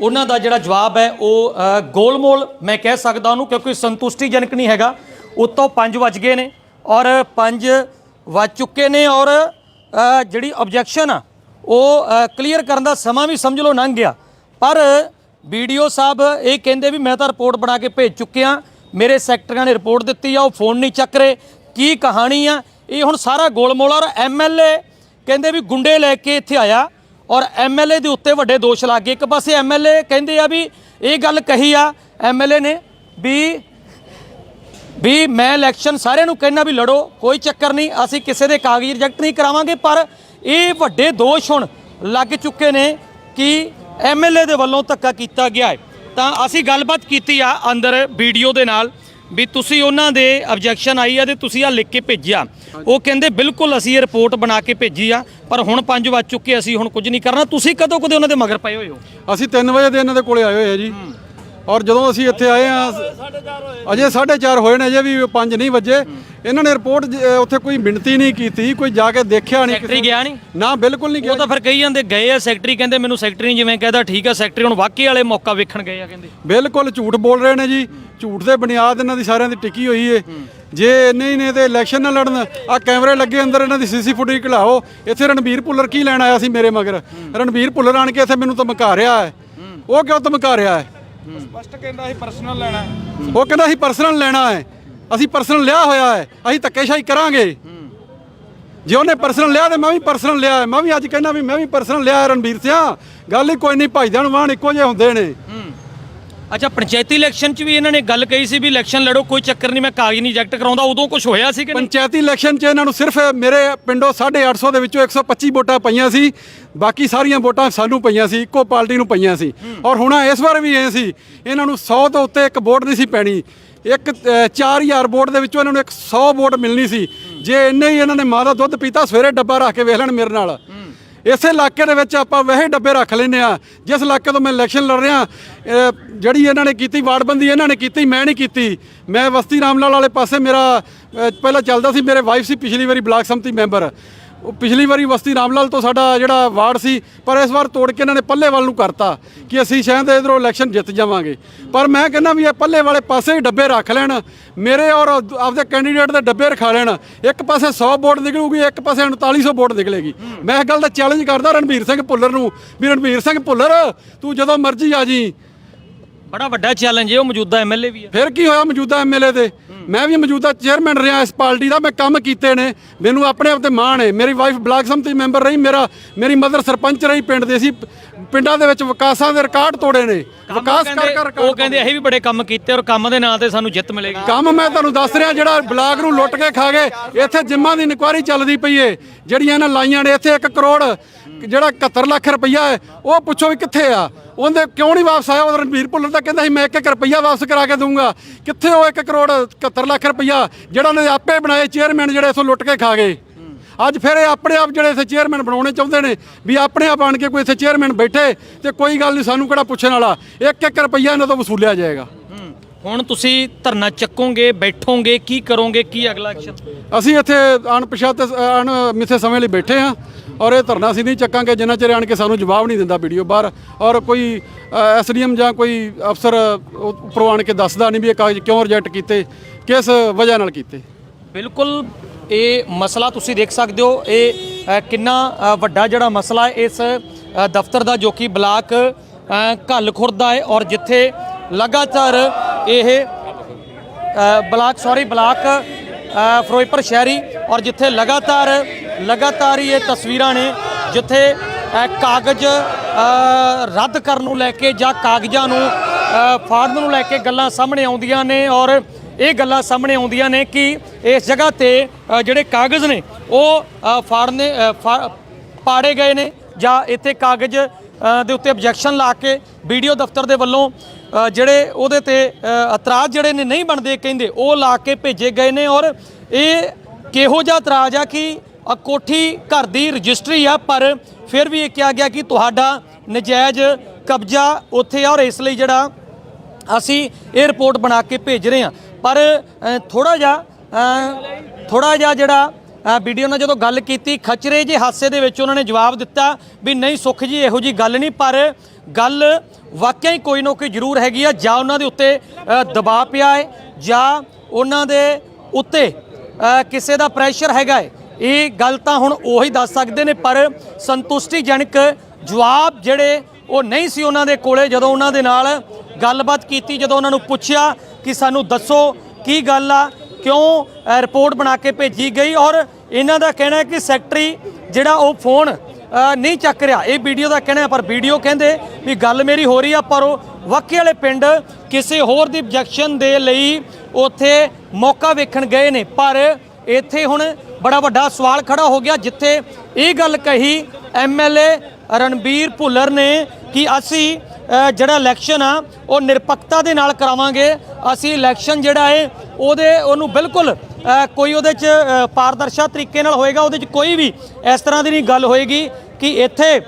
[SPEAKER 1] ਉਹਨਾਂ ਦਾ ਜਿਹੜਾ ਜਵਾਬ ਹੈ ਉਹ ਅ, ਗੋਲਮੋਲ ਮੈਂ ਕਹਿ ਸਕਦਾ ਉਹਨੂੰ ਕਿਉਂਕਿ ਸੰਤੁਸ਼ਟੀਜਨਕ ਨਹੀਂ ਹੈਗਾ ਉਤੋਂ 5 ਵੱਜ ਗਏ ਨੇ ਔਰ 5 ਵੱਜ ਚੁੱਕੇ ਨੇ ਔਰ ਜਿਹੜੀ ਆਬਜੈਕਸ਼ਨ ਆ ਉਹ ਕਲੀਅਰ ਕਰਨ ਦਾ ਸਮਾਂ ਵੀ ਸਮਝ ਲਓ ਲੰਘ ਗਿਆ। ਪਰ ਵੀਡੀਓ ਸਾਹਿਬ ਇਹ ਕਹਿੰਦੇ ਵੀ ਮੈਂ ਤਾਂ ਰਿਪੋਰਟ ਬਣਾ ਕੇ ਭੇਜ ਚੁੱਕਿਆ ਮੇਰੇ ਸੈਕਟਰੀਆਂ ਨੇ ਰਿਪੋਰਟ ਦਿੱਤੀ ਆ ਉਹ ਫੋਨ ਨਹੀਂ ਚੱਕ ਰਹੇ ਕੀ ਕਹਾਣੀ ਆ ਇਹ ਹੁਣ ਸਾਰਾ ਗੋਲਮੋਲ ਔਰ ਐਮਐਲਏ ਕਹਿੰਦੇ ਵੀ ਗੁੰਡੇ ਲੈ ਕੇ ਇੱਥੇ ਆਇਆ ਔਰ ਐਮਐਲਏ ਦੇ ਉੱਤੇ ਵੱਡੇ ਦੋਸ਼ ਲੱਗ ਗਏ ਇੱਕ ਪਾਸੇ ਐਮਐਲਏ ਕਹਿੰਦੇ ਆ ਵੀ ਇਹ ਗੱਲ ਕਹੀ ਆ ਐਮਐਲਏ ਨੇ ਵੀ ਵੀ ਮੈਂ ਇਲੈਕਸ਼ਨ ਸਾਰਿਆਂ ਨੂੰ ਕਹਿਣਾ ਵੀ ਲੜੋ, ਕੋਈ ਚੱਕਰ ਨਹੀਂ, ਅਸੀਂ ਕਿਸੇ ਦੇ ਕਾਗਜ਼ ਰਿਜੈਕਟ ਨਹੀਂ ਕਰਾਵਾਂਗੇ, ਪਰ ਇਹ ਵੱਡੇ ਦੋਸ਼ ਹੁਣ ਲੱਗ ਚੁੱਕੇ ਨੇ ਕਿ ਐਮਐਲਏ ਦੇ ਵੱਲੋਂ ਧੱਕਾ ਕੀਤਾ ਗਿਆ ਹੈ। ਤਾਂ ਅਸੀਂ ਗੱਲਬਾਤ ਕੀਤੀ ਆ ਅੰਦਰ ਵੀਡੀਓ ਦੇ ਨਾਲ। ਵੀ ਤੁਸੀਂ ਉਹਨਾਂ ਦੇ ਆਬਜੈਕਸ਼ਨ ਆਈ ਆ ਤੇ ਤੁਸੀਂ ਆ ਲਿਖ ਕੇ ਭੇਜਿਆ। ਉਹ ਕਹਿੰਦੇ ਬਿਲਕੁਲ ਅਸੀਂ ਇਹ ਰਿਪੋਰਟ ਬਣਾ ਕੇ ਭੇਜੀ ਆ ਪਰ ਹੁਣ 5 ਵੱਜ ਚੁੱਕੇ ਅਸੀਂ ਹੁਣ ਕੁਝ ਨਹੀਂ ਕਰਨਾ। ਤੁਸੀਂ ਕਦੋਂ ਕਦੇ ਉਹਨਾਂ ਦੇ ਮਗਰ ਪਏ ਹੋਏ ਹੋ?
[SPEAKER 2] ਅਸੀਂ 3 ਵਜੇ ਦੇ ਇਹਨਾਂ ਦੇ ਕੋਲੇ ਆਏ ਹੋਏ ਆ ਜੀ। ਔਰ ਜਦੋਂ ਅਸੀਂ ਇੱਥੇ ਆਏ ਆ ਅਜੇ 4:30 ਹੋਏ ਨੇ ਅਜੇ ਵੀ 5 ਨਹੀਂ ਵੱਜੇ। ਇਹਨਾਂ ਨੇ ਰਿਪੋਰਟ ਜ- ਉੱਥੇ ਕੋਈ ਮਿਣਤੀ ਨਹੀਂ ਕੀਤੀ ਕੋਈ ਜਾ ਕੇ ਦੇਖਿਆ ਨਹੀਂ
[SPEAKER 1] ਸੈਕਟਰੀ ਗਿਆ ਨਹੀਂ?
[SPEAKER 2] ਨਾ ਬਿਲਕੁਲ ਨਹੀਂ
[SPEAKER 1] ਉਹ
[SPEAKER 2] ਗਿਆ।
[SPEAKER 1] ਤਾਂ ਫਿਰ ਕਹੀ ਜਾਂਦੇ ਗਏ ਆ ਸੈਕਟਰੀ ਕਹਿੰਦੇ ਮੈਨੂੰ ਸੈਕਟਰੀ ਜਿਵੇਂ ਕਹਿੰਦਾ ਠੀਕ ਆ ਸੈਕਟਰੀ ਹੁਣ ਵਾਕਈ ਵਾਲੇ ਮੌਕਾ ਵੇਖਣ ਗਏ ਆ ਕਹਿੰਦੇ।
[SPEAKER 2] ਬਿਲਕੁਲ ਝੂਠ ਬੋਲ ਰਹੇ ਨੇ ਜੀ। ਝੂਠ ਦੇ ਬੁਨਿਆਦ ਇਹਨਾਂ ਦੀ ਸਾਰਿਆਂ ਦੀ ਟਿਕੀ ਹੋਈ ਏ। ਜੇ ਇੰਨੇ ਹੀ ਨੇ ਤੇ ਇਲੈਕਸ਼ਨ ਨਾ ਲੜਨ ਆ ਕੈਮਰੇ ਲੱਗੇ ਅੰਦਰ ਇਹਨਾਂ ਦੀ ਸੀਸੀ ਫੁਟੇਜ ਘਲਾਓ ਇੱਥੇ ਰਣਬੀਰ ਭੁੱਲਰ ਕੀ ਲੈਣ ਆਇਆ ਸੀ ਮੇਰੇ ਮਗਰ? ਰਣਬੀਰ ਭੁੱਲਰ ਆਣ ਕੇ ਇੱਥੇ ਮੈਨੂੰ ਧਮਕਾ ਰਿਹਾ ਹੈ। ਉਹ ਕਿਉਂ ਧਮਕਾ ਰਿਹਾ ਹੈ?
[SPEAKER 5] ਸਪਸ਼ਟ ਕਹਿੰਦਾ ਸੀ ਪਰਸਨਲ ਲੈਣਾ
[SPEAKER 2] ਉਹ ਕਹਿੰਦਾ ਅਸੀਂ ਪਰਸਨਲ ਲੈਣਾ ਹੈ। ਅਸੀਂ ਪਰਸਨਲ ਲਿਆ ਹੋਇਆ ਹੈ। ਅਸੀਂ ਧੱਕੇਸ਼ਾਹੀ ਕਰਾਂਗੇ। ਜੇ ਉਹਨੇ ਪਰਸਨਲ ਲਿਆ ਤੇ ਮੈਂ ਵੀ ਪਰਸਨਲ ਲਿਆ ਹੈ। ਮੈਂ ਵੀ ਅੱਜ ਕਹਿੰਦਾ ਵੀ ਮੈਂ ਵੀ ਪਰਸਨਲ ਲਿਆ ਰਣਬੀਰ ਸਿੰਘ ਗੱਲ ਹੀ ਕੋਈ ਨਹੀਂ ਭਾਈਜਾਨ ਵਾਹਣ ਇੱਕੋ ਜਿਹੇ ਹੁੰਦੇ ਨੇ।
[SPEAKER 1] ਅੱਛਾ ਪੰਚਾਇਤੀ ਇਲੈਕਸ਼ਨ 'ਚ ਵੀ ਇਹਨਾਂ ਨੇ ਗੱਲ ਕਹੀ ਸੀ ਵੀ ਇਲੈਕਸ਼ਨ ਲੜੋ ਕੋਈ ਚੱਕਰ ਨਹੀਂ ਮੈਂ ਕਾਗਜ਼ ਨਹੀਂ ਰਿਜੈਕਟ ਕਰਾਉਂਦਾ ਉਦੋਂ ਕੁਝ ਹੋਇਆ ਸੀ ਕਿ ਨਹੀਂ?
[SPEAKER 2] ਪੰਚਾਇਤੀ ਇਲੈਕਸ਼ਨ 'ਚ ਇਹਨਾਂ ਨੂੰ ਸਿਰਫ ਮੇਰੇ ਪਿੰਡੋਂ 850 ਦੇ ਵਿੱਚੋਂ 125 ਵੋਟਾਂ ਪਈਆਂ ਸੀ ਬਾਕੀ ਸਾਰੀਆਂ ਵੋਟਾਂ ਸਾਨੂੰ ਪਈਆਂ ਸੀ ਇੱਕੋ ਪਾਰਟੀ ਨੂੰ ਪਈਆਂ ਸੀ। ਔਰ ਹੁਣ ਇਸ ਵਾਰ ਵੀ ਇਹ ਸੀ ਇਹਨਾਂ ਨੂੰ 100 ਤੋਂ ਉੱਤੇ ਇੱਕ ਵੋਟ ਨਹੀਂ ਸੀ ਪੈਣੀ। ਇੱਕ ਅ, 4000 ਵੋਟ ਦੇ ਵਿੱਚੋਂ ਇਹਨਾਂ ਨੂੰ ਇੱਕ 100 ਵੋਟ ਮਿਲਣੀ ਸੀ। ਜੇ ਇੰਨੇ ਹੀ ਇਹਨਾਂ ਨੇ ਮਾਂ ਦਾ ਦੁੱਧ ਪੀਤਾ ਸਵੇਰੇ ਡੱਬਾ ਰੱਖ ਕੇ ਵੇਖ ਲੈਣ ਮੇਰੇ ਨਾਲ। ਇਸੇ ਇਲਾਕੇ ਦੇ ਵਿੱਚ ਆਪਾਂ ਵੈਸੇ ਡੱਬੇ ਰੱਖ ਲੈਨੇ ਆ ਜਿਸ ਇਲਾਕੇ ਤੋਂ ਮੈਂ ਇਲੈਕਸ਼ਨ ਲੜ ਰਿਹਾ ਜਿਹੜੀ ਇਹਨਾਂ ਨੇ ਕੀਤੀ, ਵਾਰਡਬੰਦੀ ਇਹਨਾਂ ਨੇ ਕੀਤੀ, ਮੈਂ ਨਹੀਂ ਕੀਤੀ। ਮੈਂ ਵਸਤੀ ਰਾਮਲਾਲ ਵਾਲੇ ਪਾਸੇ ਮੇਰਾ ਪਹਿਲਾਂ ਚੱਲਦਾ ਸੀ, ਮੇਰੇ ਵਾਈਫ ਸੀ, ਪਿਛਲੀ ਵਾਰੀ ਬਲਾਕ ਸੰਮਤੀ ਮੈਂਬਰ। ਉਹ ਪਿਛਲੀ ਵਾਰੀ ਵਸਤੀ ਰਾਮਲਾਲ ਤੋਂ ਸਾਡਾ ਜਿਹੜਾ ਵਾਰਡ ਸੀ ਪਰ ਇਸ ਵਾਰ ਤੋੜ ਕੇ ਇਹਨਾਂ ਨੇ ਪੱਲੇ ਵੱਲ ਨੂੰ ਕਰਤਾ ਕਿ ਅਸੀਂ ਸ਼ਾਇਦ ਇਧਰੋਂ ਇਲੈਕਸ਼ਨ ਜਿੱਤ ਜਾਵਾਂਗੇ। ਪਰ ਮੈਂ ਕਹਿੰਦਾ ਵੀ ਇਹ ਪੱਲੇ ਵਾਲੇ ਪਾਸੇ ਹੀ ਡੱਬੇ ਰੱਖ ਲੈਣ ਮੇਰੇ ਔਰ ਆਪਦੇ ਕੈਂਡੀਡੇਟ ਦੇ ਡੱਬੇ ਰਖਾ ਲੈਣ। ਇੱਕ ਪਾਸੇ 100 ਵੋਟ ਨਿਕਲੂਗੀ ਇੱਕ ਪਾਸੇ 3900 ਵੋਟ ਨਿਕਲੇਗੀ। ਮੈਂ ਇਸ ਗੱਲ ਦਾ ਚੈਲੰਜ ਕਰਦਾ ਰਣਬੀਰ ਸਿੰਘ ਭੁੱਲਰ ਨੂੰ ਵੀ ਰਣਬੀਰ ਸਿੰਘ ਭੁੱਲਰ ਤੂੰ ਜਦੋਂ ਮਰਜ਼ੀ ਆ ਜੀ।
[SPEAKER 1] ਬੜਾ ਵੱਡਾ ਚੈਲੰਜ ਹੈ ਉਹ ਮੌਜੂਦਾ ਐਮਐਲਏ ਵੀ ਹੈ।
[SPEAKER 2] ਫਿਰ ਕੀ ਹੋਇਆ ਮੌਜੂਦਾ ਐਮਐਲਏ ਤੇ? ਮੈਂ ਵੀ ਮੌਜੂਦਾ ਚੇਅਰਮੈਨ ਰਿਹਾ ਇਸ ਪਾਰਟੀ ਦਾ ਮੈਂ ਕੰਮ ਕੀਤੇ ਨੇ। ਮੈਨੂੰ ਆਪਣੇ ਆਪ ਤੇ ਮਾਣ ਹੈ। ਮੇਰੀ ਵਾਈਫ ਬਲਾਕ ਸੰਮਤੀ ਮੈਂਬਰ ਰਹੀ ਮੇਰਾ ਮੇਰੀ ਮਦਰ ਸਰਪੰਚ ਰਹੀ ਪਿੰਡ ਦੇ। ਸੀ ਪਿੰਡਾਂ ਦੇ ਵਿੱਚ ਵਿਕਾਸਾਂ ਦੇ ਰਿਕਾਰਡ ਤੋੜੇ ਨੇ। ਵਿਕਾਸ ਕਰ ਕਰ
[SPEAKER 1] ਉਹ ਕਹਿੰਦੇ ਅਸੀਂ ਵੀ ਬੜੇ ਕੰਮ ਕੀਤੇ ਔਰ ਕੰਮ ਦੇ ਨਾਂ ਤੇ ਸਾਨੂੰ ਜਿੱਤ ਮਿਲੇਗੀ।
[SPEAKER 2] ਕੰਮ ਮੈਂ ਤੁਹਾਨੂੰ ਦੱਸ ਰਿਹਾ ਜਿਹੜਾ ਬਲਾਕ ਨੂੰ ਲੁੱਟ ਕੇ ਖਾ ਗਏ ਇੱਥੇ ਜਿੰਮਾਂ ਦੀ ਇਨਕੁਆਇਰੀ ਚੱਲਦੀ ਪਈ ਏ। ਜਿਹੜੀਆਂ ਇਹਨਾਂ ਲਾਈਆਂ ਨੇ ਇੱਥੇ 1 ਕਰੋੜ ਜਿਹੜਾ 71 ਲੱਖ ਰੁਪਈਆ ਹੈ ਉਹ ਪੁੱਛੋ ਵੀ ਕਿੱਥੇ ਆ? ਉਹਦੇ ਕਿਉਂ ਨਹੀਂ ਵਾਪਸ ਆਇਆ? ਉਹ ਰਣਬੀਰ ਭੁੱਲਰ ਤਾਂ ਕਹਿੰਦਾ ਸੀ ਮੈਂ 1 ਰੁਪਈਆ ਵਾਪਸ ਕਰਾ ਕੇ ਦਊਂਗਾ। ਕਿੱਥੇ ਉਹ 1 ਕਰੋੜ 71 ਲੱਖ ਰੁਪਈਆ ਜਿਹੜਾ ਉਹਨੇ ਆਪੇ ਬਣਾਏ ਚੇਅਰਮੈਨ ਜਿਹੜੇ ਇਥੋਂ ਲੁੱਟ ਕੇ ਖਾ ਗਏ। ਅੱਜ ਫਿਰ ਇਹ ਆਪਣੇ ਆਪ ਜਿਹੜੇ ਇੱਥੇ ਚੇਅਰਮੈਨ ਬਣਾਉਣੇ ਚਾਹੁੰਦੇ ਨੇ ਵੀ ਆਪਣੇ ਆਪ ਆਣ ਕੇ ਕੋਈ ਇੱਥੇ ਚੇਅਰਮੈਨ ਬੈਠੇ ਤੇ ਕੋਈ ਗੱਲ ਨਹੀਂ ਸਾਨੂੰ ਕਿਹੜਾ ਪੁੱਛਣ ਵਾਲਾ? 1-1 ਰੁਪਈਆ ਇਹਨਾਂ ਤੋਂ ਵਸੂਲਿਆ ਜਾਏਗਾ।
[SPEAKER 1] ਹੁਣ ਤੁਸੀਂ ਧਰਨਾ ਚੱਕੋਗੇ ਬੈਠੋਗੇ ਕੀ ਕਰੋਗੇ? ਕੀ ਅਗਲਾ ਐਕਸ਼ਨ
[SPEAKER 2] ਅਸੀਂ ਇੱਥੇ ਅਣਪਛਾਤੇ ਅਣਮਿੱਥੇ ਸਮੇਂ ਲਈ ਬੈਠੇ ਹਾਂ। ਔਰ ਇਹ ਧਰਨਾ ਅਸੀਂ ਨਹੀਂ ਚੱਕਾਂਗੇ, ਜਿੰਨਾ ਚਿਰ ਆਣ ਕੇ ਸਾਨੂੰ ਜਵਾਬ ਨਹੀਂ ਦਿੰਦਾ ਵੀਡੀਓ ਬਾਹਰ। ਔਰ ਕੋਈ ਐਸਡੀਐਮ ਜਾਂ ਕੋਈ ਅਫਸਰ ਉੱਪਰੋਂ ਆਣ ਕੇ ਦੱਸਦਾ ਨਹੀਂ ਵੀ ਇਹ ਕਾਗਜ਼ ਕਿਉਂ ਰਿਜੈਕਟ ਕੀਤੇ, ਕਿਸ ਵਜ੍ਹਾ ਨਾਲ ਕੀਤੇ।
[SPEAKER 1] ਬਿਲਕੁਲ, ਇਹ ਮਸਲਾ ਤੁਸੀਂ ਦੇਖ ਸਕਦੇ ਹੋ, ਇਹ ਕਿੰਨਾ ਵੱਡਾ ਜਿਹੜਾ ਮਸਲਾ ਹੈ, ਇਸ ਦਫ਼ਤਰ ਦਾ ਜੋ ਕਿ ਬਲਾਕ ਘੱਲ ਖੁਰਦਾ ਹੈ ਔਰ ਜਿੱਥੇ ਲਗਾਤਾਰ ਇਹ ਬਲਾਕ ਸੌਰੀ ਬਲਾਕ ਫਿਰੋਜ਼ਪੁਰ ਸ਼ਹਿਰੀ ਔਰ ਜਿੱਥੇ ਲਗਾਤਾਰ ਲਗਾਤਾਰ ਹੀ ਇਹ ਤਸਵੀਰਾਂ ਨੇ, ਜਿੱਥੇ ਕਾਗਜ਼ ਰੱਦ ਕਰਨ ਨੂੰ ਲੈ ਕੇ ਜਾਂ ਕਾਗਜ਼ਾਂ ਨੂੰ ਫਾੜਨ ਨੂੰ ਲੈ ਕੇ ਗੱਲਾਂ ਸਾਹਮਣੇ ਆਉਂਦੀਆਂ ਨੇ ਔਰ ਇਹ ਗੱਲਾਂ ਸਾਹਮਣੇ ਆਉਂਦੀਆਂ ਨੇ ਕਿ ਇਸ ਜਗ੍ਹਾ ਤੇ ਜਿਹੜੇ ਕਾਗਜ਼ ਨੇ, ਉਹ ਫਾੜਨੇ ਫਾ- ਪਾੜੇ ਗਏ ਨੇ ਜਾਂ ਇੱਥੇ ਕਾਗਜ਼ ਦੇ ਉੱਤੇ ਆਬਜੈਕਸ਼ਨ ਲਾ ਕੇ ਵੀਡੀਓ ਦਫ਼ਤਰ ਦੇ ਵੱਲੋਂ ਜਿਹੜੇ ਉਹਦੇ ਤੇ ਇਤਰਾਜ਼ ਜਿਹੜੇ ਨੇ ਨਹੀਂ ਬਣਦੇ ਕਹਿੰਦੇ, ਉਹ ਲਾ ਕੇ ਭੇਜੇ ਗਏ ਨੇ ਔਰ ਇਹ ਕਿਹੋ ਜਿਹਾ ਇਤਰਾਜ਼ ਆ ਕਿ ਕੋਠੀ ਘਰ ਦੀ ਰਜਿਸਟਰੀ ਆ, ਪਰ ਫਿਰ ਵੀ ਇਹ ਕਿਹਾ ਗਿਆ ਕਿ ਤੁਹਾਡਾ ਨਜਾਇਜ਼ ਕਬਜ਼ਾ ਉੱਥੇ ਆ ਔਰ ਇਸ ਲਈ ਜਿਹੜਾ ਅਸੀਂ ਇਹ ਰਿਪੋਰਟ ਬਣਾ ਕੇ ਭੇਜ ਰਹੇ ਹਾਂ। ਪਰ ਥੋੜਾ ਜਿਹਾ ਥੋੜਾ ਜਿਹਾ ਜਿਹੜਾ ਵੀਡੀਓ ਨਾਲ ਜਦੋਂ ਗੱਲ ਕੀਤੀ, ਖਚਰੇ ਜੇ ਹਾਸੇ ਦੇ ਵਿੱਚ ਉਹਨਾਂ ਨੇ ਜਵਾਬ ਦਿੱਤਾ ਵੀ ਨਹੀਂ ਸੁਖ ਜੀ, ਇਹੋ ਜੀ ਗੱਲ ਨਹੀਂ, ਪਰ ਗੱਲ ਵਾਕਿਆ ਹੀ ਕੋਈ ਨਾ ਕੋਈ ਜ਼ਰੂਰ ਹੈਗੀ ਆ। ਜਾਂ ਉਹਨਾਂ ਦੇ ਉੱਤੇ ਦਬਾਅ ਪਿਆ ਹੈ, ਜਾਂ ਉਹਨਾਂ ਦੇ ਉੱਤੇ ਕਿਸੇ ਦਾ ਪ੍ਰੈਸ਼ਰ ਹੈਗਾ ਹੈ। ਇਹ ਗੱਲ ਤਾਂ ਹੁਣ ਉਹੀ ਦੱਸ ਸਕਦੇ ਨੇ, ਪਰ ਸੰਤੁਸ਼ਟੀਜਨਕ ਜਵਾਬ ਜਿਹੜੇ ਉਹ ਨਹੀਂ ਸੀ ਉਹਨਾਂ ਦੇ ਕੋਲੇ। ਜਦੋਂ ਉਹਨਾਂ ਦੇ ਨਾਲ ਗੱਲਬਾਤ ਕੀਤੀ, ਜਦੋਂ ਉਹਨਾਂ ਨੂੰ ਪੁੱਛਿਆ ਕਿ ਸਾਨੂੰ ਦੱਸੋ ਕੀ ਗੱਲ ਆ ਕਿਉਂ ਰਿਪੋਰਟ ਬਣਾ ਕੇ ਭੇਜੀ ਗਈ ਔਰ ਇਹਨਾਂ ਦਾ ਕਹਿਣਾ ਹੈ ਕਿ ਸੈਕਟਰੀ ਜਿਹੜਾ ਉਹ ਫੋਨ ਨਹੀਂ ਚੱਕ ਰਿਹਾ। ਇਹ ਵੀਡੀਓ ਦਾ ਕਹਿਣਾ ਪਰ ਵੀਡੀਓ ਕਹਿੰਦੇ ਵੀ ਗੱਲ ਮੇਰੀ ਹੋ ਰਹੀ ਆ, ਪਰ ਉਹ ਵਾਕੇ ਵਾਲੇ ਪਿੰਡ ਕਿਸੇ ਹੋਰ ਦੀ ਆਬਜੈਕਸ਼ਨ ਦੇ ਲਈ ਉੱਥੇ ਮੌਕਾ ਵੇਖਣ ਗਏ ਨੇ। ਪਰ ਇੱਥੇ ਹੁਣ ਬੜਾ ਵੱਡਾ ਸਵਾਲ ਖੜਾ ਹੋ ਗਿਆ, ਜਿੱਥੇ ਇਹ ਗੱਲ ਕਹੀ ਐਮਐਲਏ ਰਣਬੀਰ ਭੁੱਲਰ ਨੇ ਕਿ ਅਸੀਂ ਜਿਹੜਾ ਇਲੈਕਸ਼ਨ ਆ ਉਹ ਨਿਰਪੱਖਤਾ ਦੇ ਨਾਲ ਕਰਾਵਾਂਗੇ। ਅਸੀਂ ਇਲੈਕਸ਼ਨ ਜਿਹੜਾ ਹੈ ਉਹਦੇ ਉਹਨੂੰ ਬਿਲਕੁਲ ਕੋਈ ਉਹਦੇ ਚ ਅ, ਪਾਰਦਰਸ਼ਾ ਤਰੀਕੇ ਨਾਲ ਹੋਏਗਾ ਉਹਦੇ ਚ ਕੋਈ ਵੀ ਇਸ ਤਰ੍ਹਾਂ ਦੀ ਨਹੀਂ ਗੱਲ ਹੋਏਗੀ ਕਿ ਇੱਥੇ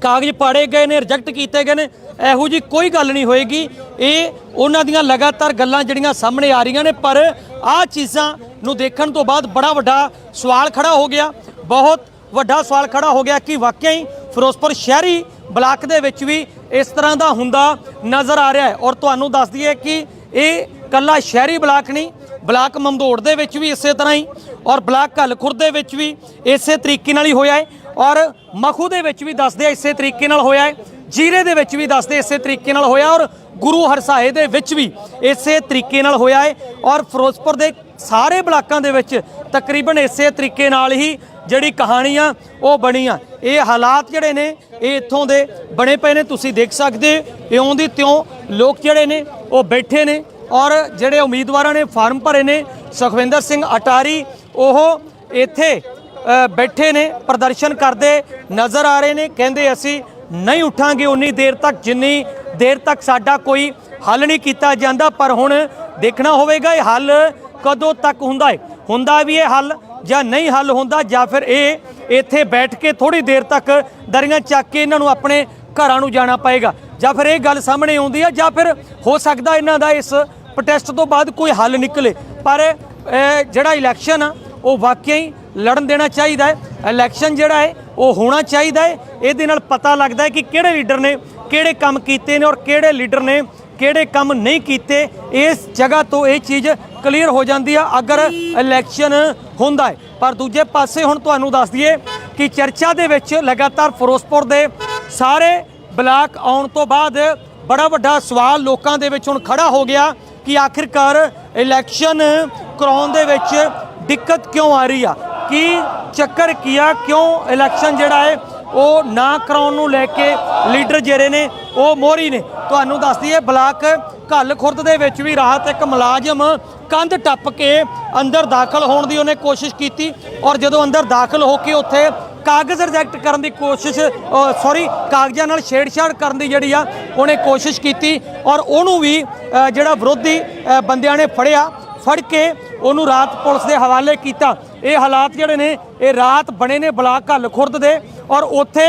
[SPEAKER 1] ਕਾਗਜ਼ ਪਾੜੇ ਗਏ ਨੇ ਰਿਜੈਕਟ ਕੀਤੇ ਗਏ ਨੇ ਇਹੋ ਜੀ ਕੋਈ ਗੱਲ ਨਹੀਂ ਹੋਏਗੀ। ਇਹ ਉਹਨਾਂ ਦੀਆਂ ਲਗਾਤਾਰ ਗੱਲਾਂ ਜਿਹੜੀਆਂ ਸਾਹਮਣੇ ਆ ਰਹੀਆਂ ਨੇ ਪਰ ਆਹ ਚੀਜ਼ਾਂ ਨੂੰ ਦੇਖਣ ਤੋਂ ਬਾਅਦ ਬੜਾ ਵੱਡਾ ਸਵਾਲ ਖੜਾ ਹੋ ਗਿਆ। ਬਹੁਤ ਵੱਡਾ ਸਵਾਲ ਖੜਾ ਹੋ ਗਿਆ ਕਿ ਵਾਕਿਆ ਹੀ ਫਿਰੋਜ਼ਪੁਰ ਸ਼ਹਿਰੀ ਬਲਾਕ ਦੇ ਵਿੱਚ ਵੀ ਇਸ ਤਰ੍ਹਾਂ ਦਾ ਹੁੰਦਾ ਨਜ਼ਰ ਆ ਰਿਹਾ ਹੈ। ਔਰ ਤੁਹਾਨੂੰ ਦੱਸ ਦਈਏ ਕਿ ਇਹ ਕੱਲਾ ਸ਼ਹਿਰੀ ਬਲਾਕ ਨਹੀਂ, ਬਲਾਕ ਮਮਦੋੜ ਦੇ ਵਿੱਚ ਵੀ ਇਸੇ ਤਰ੍ਹਾਂ ਹੀ ਔਰ ਬਲਾਕ ਘੱਲਖੁਰ ਦੇ ਵਿੱਚ ਵੀ ਇਸੇ ਤਰੀਕੇ ਨਾਲ ਹੀ ਹੋਇਆ ਹੈ। ਔਰ ਮਖੂ ਦੇ ਵਿੱਚ ਵੀ ਦੱਸਦੇ ਆ ਇਸੇ ਤਰੀਕੇ ਨਾਲ ਹੋਇਆ ਹੈ। ਜੀਰੇ ਦੇ ਵਿੱਚ ਵੀ ਦੱਸਦੇ ਇਸੇ ਤਰੀਕੇ ਨਾਲ ਹੋਇਆ ਔਰ ਗੁਰੂ ਹਰਸਾਏ ਦੇ ਵਿੱਚ ਵੀ ਇਸੇ ਤਰੀਕੇ ਨਾਲ ਹੋਇਆ ਹੈ। ਔਰ ਫਿਰੋਜ਼ਪੁਰ ਦੇ ਸਾਰੇ ਬਲਾਕਾਂ ਦੇ ਵਿੱਚ ਤਕਰੀਬਨ ਇਸੇ ਤਰੀਕੇ ਨਾਲ ਹੀ ਜਿਹੜੀ ਕਹਾਣੀ ਆ ਉਹ ਬਣੀ ਆ ਇਹ ਹਾਲਾਤ ਜਿਹੜੇ ਨੇ, ਇਹ ਇੱਥੋਂ ਦੇ ਬਣੇ ਪਏ ਨੇ, ਤੁਸੀਂ ਦੇਖ ਸਕਦੇ ਇਉਂ ਦੀ ਤਿਉਂ ਲੋਕ ਜਿਹੜੇ ਨੇ, ਉਹ ਬੈਠੇ ਨੇ ਔਰ ਜਿਹੜੇ ਉਮੀਦਵਾਰਾਂ ਨੇ ਫਾਰਮ ਭਰੇ ਨੇ, ਸੁਖਵਿੰਦਰ ਸਿੰਘ ਅਟਾਰੀ, ਉਹ ਇੱਥੇ ਬੈਠੇ ਨੇ, ਪ੍ਰਦਰਸ਼ਨ ਕਰਦੇ ਨਜ਼ਰ ਆ ਰਹੇ ਨੇ, ਕਹਿੰਦੇ ਅਸੀਂ ਨਹੀਂ ਉਠਾਂਗੇ ਉਨੀ ਦੇਰ ਤੱਕ, ਜਿੰਨੀ ਦੇਰ ਤੱਕ ਸਾਡਾ ਕੋਈ ਹੱਲ ਨਹੀਂ ਕੀਤਾ ਜਾਂਦਾ, ਪਰ ਹੁਣ ਦੇਖਣਾ ਹੋਵੇਗਾ, ਇਹ ਹੱਲ ਕਦੋਂ ਤੱਕ ਹੁੰਦਾ ਹੈ ਹੁੰਦਾ ਵੀ ਇਹ ਹੱਲ ਜਾਂ ਨਹੀਂ ਹੱਲ ਹੁੰਦਾ ਜਾਂ ਫਿਰ ਇਹ ਇੱਥੇ ਬੈਠ ਕੇ ਥੋੜੀ ਦੇਰ ਤੱਕ ਦਰੀਆਂ ਚੱਕ ਕੇ ਇਹਨਾਂ ਨੂੰ ਆਪਣੇ ਘਰਾਂ ਨੂੰ ਜਾਣਾ ਪਏਗਾ? ਜਾਂ ਫਿਰ ਇਹ ਗੱਲ ਸਾਹਮਣੇ ਆਉਂਦੀ ਹੈ ਜਾਂ ਫਿਰ ਹੋ ਸਕਦਾ ਇਹਨਾਂ ਦਾ ਇਸ ਪ੍ਰੋਟੈਸਟ ਤੋਂ ਬਾਅਦ ਕੋਈ ਹੱਲ ਨਿਕਲੇ? ਪਰ ਜਿਹੜਾ ਇਲੈਕਸ਼ਨ ਆ, ਉਹ ਵਾਕਿਆ ਹੀ ਲੜਨ ਦੇਣਾ ਚਾਹੀਦਾ ਹੈ ਇਲੈਕਸ਼ਨ ਜਿਹੜਾ ਹੈ ਉਹ ਹੋਣਾ ਚਾਹੀਦਾ ਹੈ ਇਹਦੇ ਨਾਲ ਪਤਾ ਲੱਗਦਾ ਹੈ ਕਿ ਕਿਹੜੇ ਲੀਡਰ ਨੇ ਕਿਹੜੇ ਕੰਮ ਕੀਤੇ ਨੇ ਔਰ ਕਿਹੜੇ ਲੀਡਰ ਨੇ ਕਿਹੜੇ ਕੰਮ ਨਹੀਂ ਕੀਤੇ। ਇਸ ਜਗ੍ਹਾ ਤੋਂ ਇਹ ਚੀਜ਼ ਕਲੀਅਰ ਹੋ ਜਾਂਦੀ ਆ ਅਗਰ ਇਲੈਕਸ਼ਨ ਹੁੰਦਾ ਹੈ। ਪਰ ਦੂਜੇ ਪਾਸੇ ਹੁਣ ਤੁਹਾਨੂੰ ਦੱਸ ਦਈਏ ਕਿ ਚਰਚਾ ਦੇ ਵਿੱਚ ਲਗਾਤਾਰ ਫਿਰੋਜ਼ਪੁਰ ਦੇ ਸਾਰੇ ਬਲਾਕ ਆਉਣ ਤੋਂ ਬਾਅਦ ਬੜਾ ਵੱਡਾ ਸਵਾਲ ਲੋਕਾਂ ਦੇ ਵਿੱਚ ਹੁਣ ਖੜਾ ਹੋ ਗਿਆ ਕਿ ਆਖਿਰਕਾਰ ਇਲੈਕਸ਼ਨ ਕਰਾਉਣ ਦੇ ਵਿੱਚ ਦਿੱਕਤ ਕਿਉਂ ਆ ਰਹੀ ਆ? ਕੀ ਚੱਕਰ ਕੀ ਆ? ਕਿਉਂ ਇਲੈਕਸ਼ਨ ਜਿਹੜਾ ਹੈ ਉਹ ਨਾ ਕਰਾਉਣ ਨੂੰ ਲੈ ਕੇ ਲੀਡਰ ਜਿਹੜੇ ਨੇ, ਉਹ ਮੋਹਰੀ ਨੇ। ਤੁਹਾਨੂੰ ਦੱਸ ਦਈਏ ਬਲਾਕ ਘੱਲ ਖੁਰਦ ਦੇ ਵਿੱਚ ਵੀ ਰਾਹਤ ਇੱਕ ਮੁਲਾਜ਼ਮ ਕੰਧ ਟੱਪ ਕੇ ਅੰਦਰ ਦਾਖਲ ਹੋਣ ਦੀ ਉਹਨੇ ਕੋਸ਼ਿਸ਼ ਕੀਤੀ ਔਰ ਜਦੋਂ ਅੰਦਰ ਦਾਖਲ ਹੋ ਕੇ ਉੱਥੇ ਕਾਗਜ਼ ਰਿਜੈਕਟ ਕਰਨ ਦੀ ਕੋਸ਼ਿਸ਼ ਸੌਰੀ ਕਾਗਜ਼ਾਂ ਨਾਲ ਛੇੜਛਾੜ ਕਰਨ ਦੀ ਜਿਹੜੀ ਆ, ਉਹਨੇ ਕੋਸ਼ਿਸ਼ ਕੀਤੀ ਔਰ ਉਹਨੂੰ ਵੀ ਜਿਹੜਾ ਵਿਰੋਧੀ ਬੰਦਿਆਂ ਨੇ ਫੜਿਆ। ਫੜ ਕੇ ਉਹਨੂੰ ਰਾਤ ਪੁਲਿਸ ਦੇ ਹਵਾਲੇ ਕੀਤਾ। ਇਹ ਹਾਲਾਤ ਜਿਹੜੇ ਨੇ, ਇਹ ਰਾਤ ਬਣੇ ਨੇ ਬਲਾਕ ਘੱਲ ਖੁਰਦ ਦੇ ਔਰ ਉੱਥੇ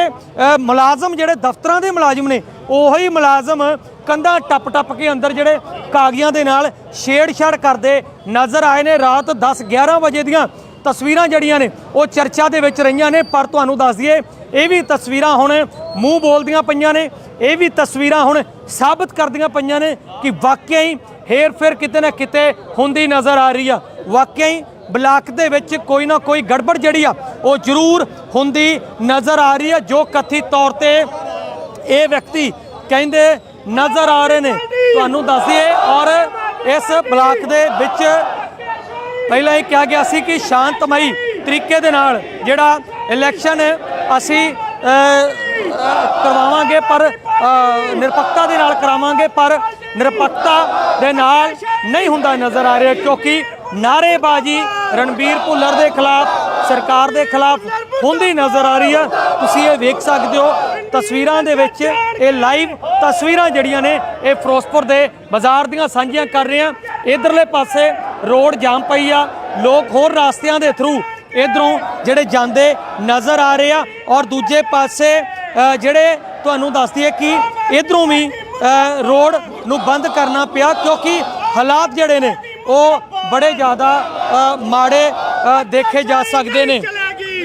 [SPEAKER 1] ਮੁਲਾਜ਼ਮ ਜਿਹੜੇ ਦਫ਼ਤਰਾਂ ਦੇ ਮੁਲਾਜ਼ਮ ਨੇ, ਉਹੀ ਮੁਲਾਜ਼ਮ ਕੰਧਾਂ ਟੱਪ ਟੱਪ ਕੇ ਅੰਦਰ ਜਿਹੜੇ ਕਾਗਜ਼ਾਂ ਦੇ ਨਾਲ ਛੇੜਛਾੜ ਕਰਦੇ ਨਜ਼ਰ ਆਏ ਨੇ। ਰਾਤ 10 11 ਵਜੇ ਦੀਆਂ ਤਸਵੀਰਾਂ ਜਿਹੜੀਆਂ ਨੇ, ਉਹ ਚਰਚਾ ਦੇ ਵਿੱਚ ਰਹੀਆਂ ਨੇ, ਪਰ ਤੁਹਾਨੂੰ ਦੱਸ ਦਈਏ, ਇਹ ਵੀ ਤਸਵੀਰਾਂ ਹੁਣ ਮੂੰਹ ਬੋਲਦੀਆਂ ਪਈਆਂ ਨੇ। ਇਹ ਵੀ ਤਸਵੀਰਾਂ ਹੁਣ ਸਾਬਤ ਕਰਦੀਆਂ ਪਈਆਂ ਨੇ ਕਿ ਵਾਕਿਆ ਹੀ ਹੇਰ ਫੇਰ ਕਿਤੇ ਨਾ ਕਿਤੇ ਹੁੰਦੀ ਨਜ਼ਰ ਆ ਰਹੀ ਆ। ਵਾਕਿਆ ਹੀ ਬਲਾਕ ਦੇ ਵਿੱਚ ਕੋਈ ਨਾ ਕੋਈ ਗੜਬੜ ਜਿਹੜੀ ਆ, ਉਹ ਜ਼ਰੂਰ ਹੁੰਦੀ ਨਜ਼ਰ ਆ ਰਹੀ ਆ, ਜੋ ਕਥਿਤ ਤੌਰ ਤੇ ਇਹ ਵਿਅਕਤੀ ਕਹਿੰਦੇ ਨਜ਼ਰ ਆ ਰਹੇ ਨੇ। ਤੁਹਾਨੂੰ ਦੱਸ ਦਈਏ ਔਰ ਇਸ ਬਲਾਕ ਦੇ ਵਿੱਚ ਪਹਿਲਾਂ ਇਹ ਕਿਹਾ ਗਿਆ ਸੀ ਕਿ ਸ਼ਾਂਤਮਈ ਤਰੀਕੇ ਦੇ ਨਾਲ ਜਿਹੜਾ ਇਲੈਕਸ਼ਨ ਅਸੀਂ ਕਰਵਾਵਾਂਗੇ, ਪਰ ਨਿਰਪੱਖਤਾ ਦੇ ਨਾਲ ਕਰਾਵਾਂਗੇ, ਪਰ ਨਿਰਪੱਖਤਾ ਦੇ ਨਾਲ ਨਹੀਂ ਹੁੰਦਾ ਨਜ਼ਰ ਆ ਰਿਹਾ, ਕਿਉਂਕਿ ਨਾਰੇਬਾਜ਼ੀ ਰਣਬੀਰ ਭੁੱਲਰ ਦੇ ਖਿਲਾਫ, ਸਰਕਾਰ ਦੇ ਖਿਲਾਫ ਹੁੰਦੀ ਨਜ਼ਰ ਆ ਰਹੀ ਆ ਤੁਸੀਂ ਇਹ ਵੇਖ ਸਕਦੇ ਹੋ, ਤਸਵੀਰਾਂ ਦੇ ਵਿੱਚ ਇਹ ਲਾਈਵ ਤਸਵੀਰਾਂ ਜਿਹੜੀਆਂ ਨੇ, ਇਹ ਫਿਰੋਜ਼ਪੁਰ ਦੇ ਬਾਜ਼ਾਰ ਦੀਆਂ ਸਾਂਝੀਆਂ ਕਰ ਰਹੇ ਹਾਂ। ਇਧਰਲੇ ਪਾਸੇ ਰੋਡ ਜਾਮ ਪਈ ਆ, ਲੋਕ ਹੋਰ ਰਸਤਿਆਂ ਦੇ ਥਰੂ ਇਧਰੋਂ ਜਿਹੜੇ ਜਾਂਦੇ ਨਜ਼ਰ ਆ ਰਹੇ ਆ ਔਰ ਦੂਜੇ ਪਾਸੇ ਜਿਹੜੇ ਤੁਹਾਨੂੰ ਦੱਸਦੀ ਹੈ ਕਿ ਇਧਰੋਂ ਵੀ ਰੋਡ ਨੂੰ ਬੰਦ ਕਰਨਾ ਪਿਆ ਕਿਉਂਕਿ ਹਾਲਾਤ ਜਿਹੜੇ ਨੇ ਉਹ ਬੜੇ ਜ਼ਿਆਦਾ ਮਾੜੇ ਦੇਖੇ ਜਾ ਸਕਦੇ ਨੇ।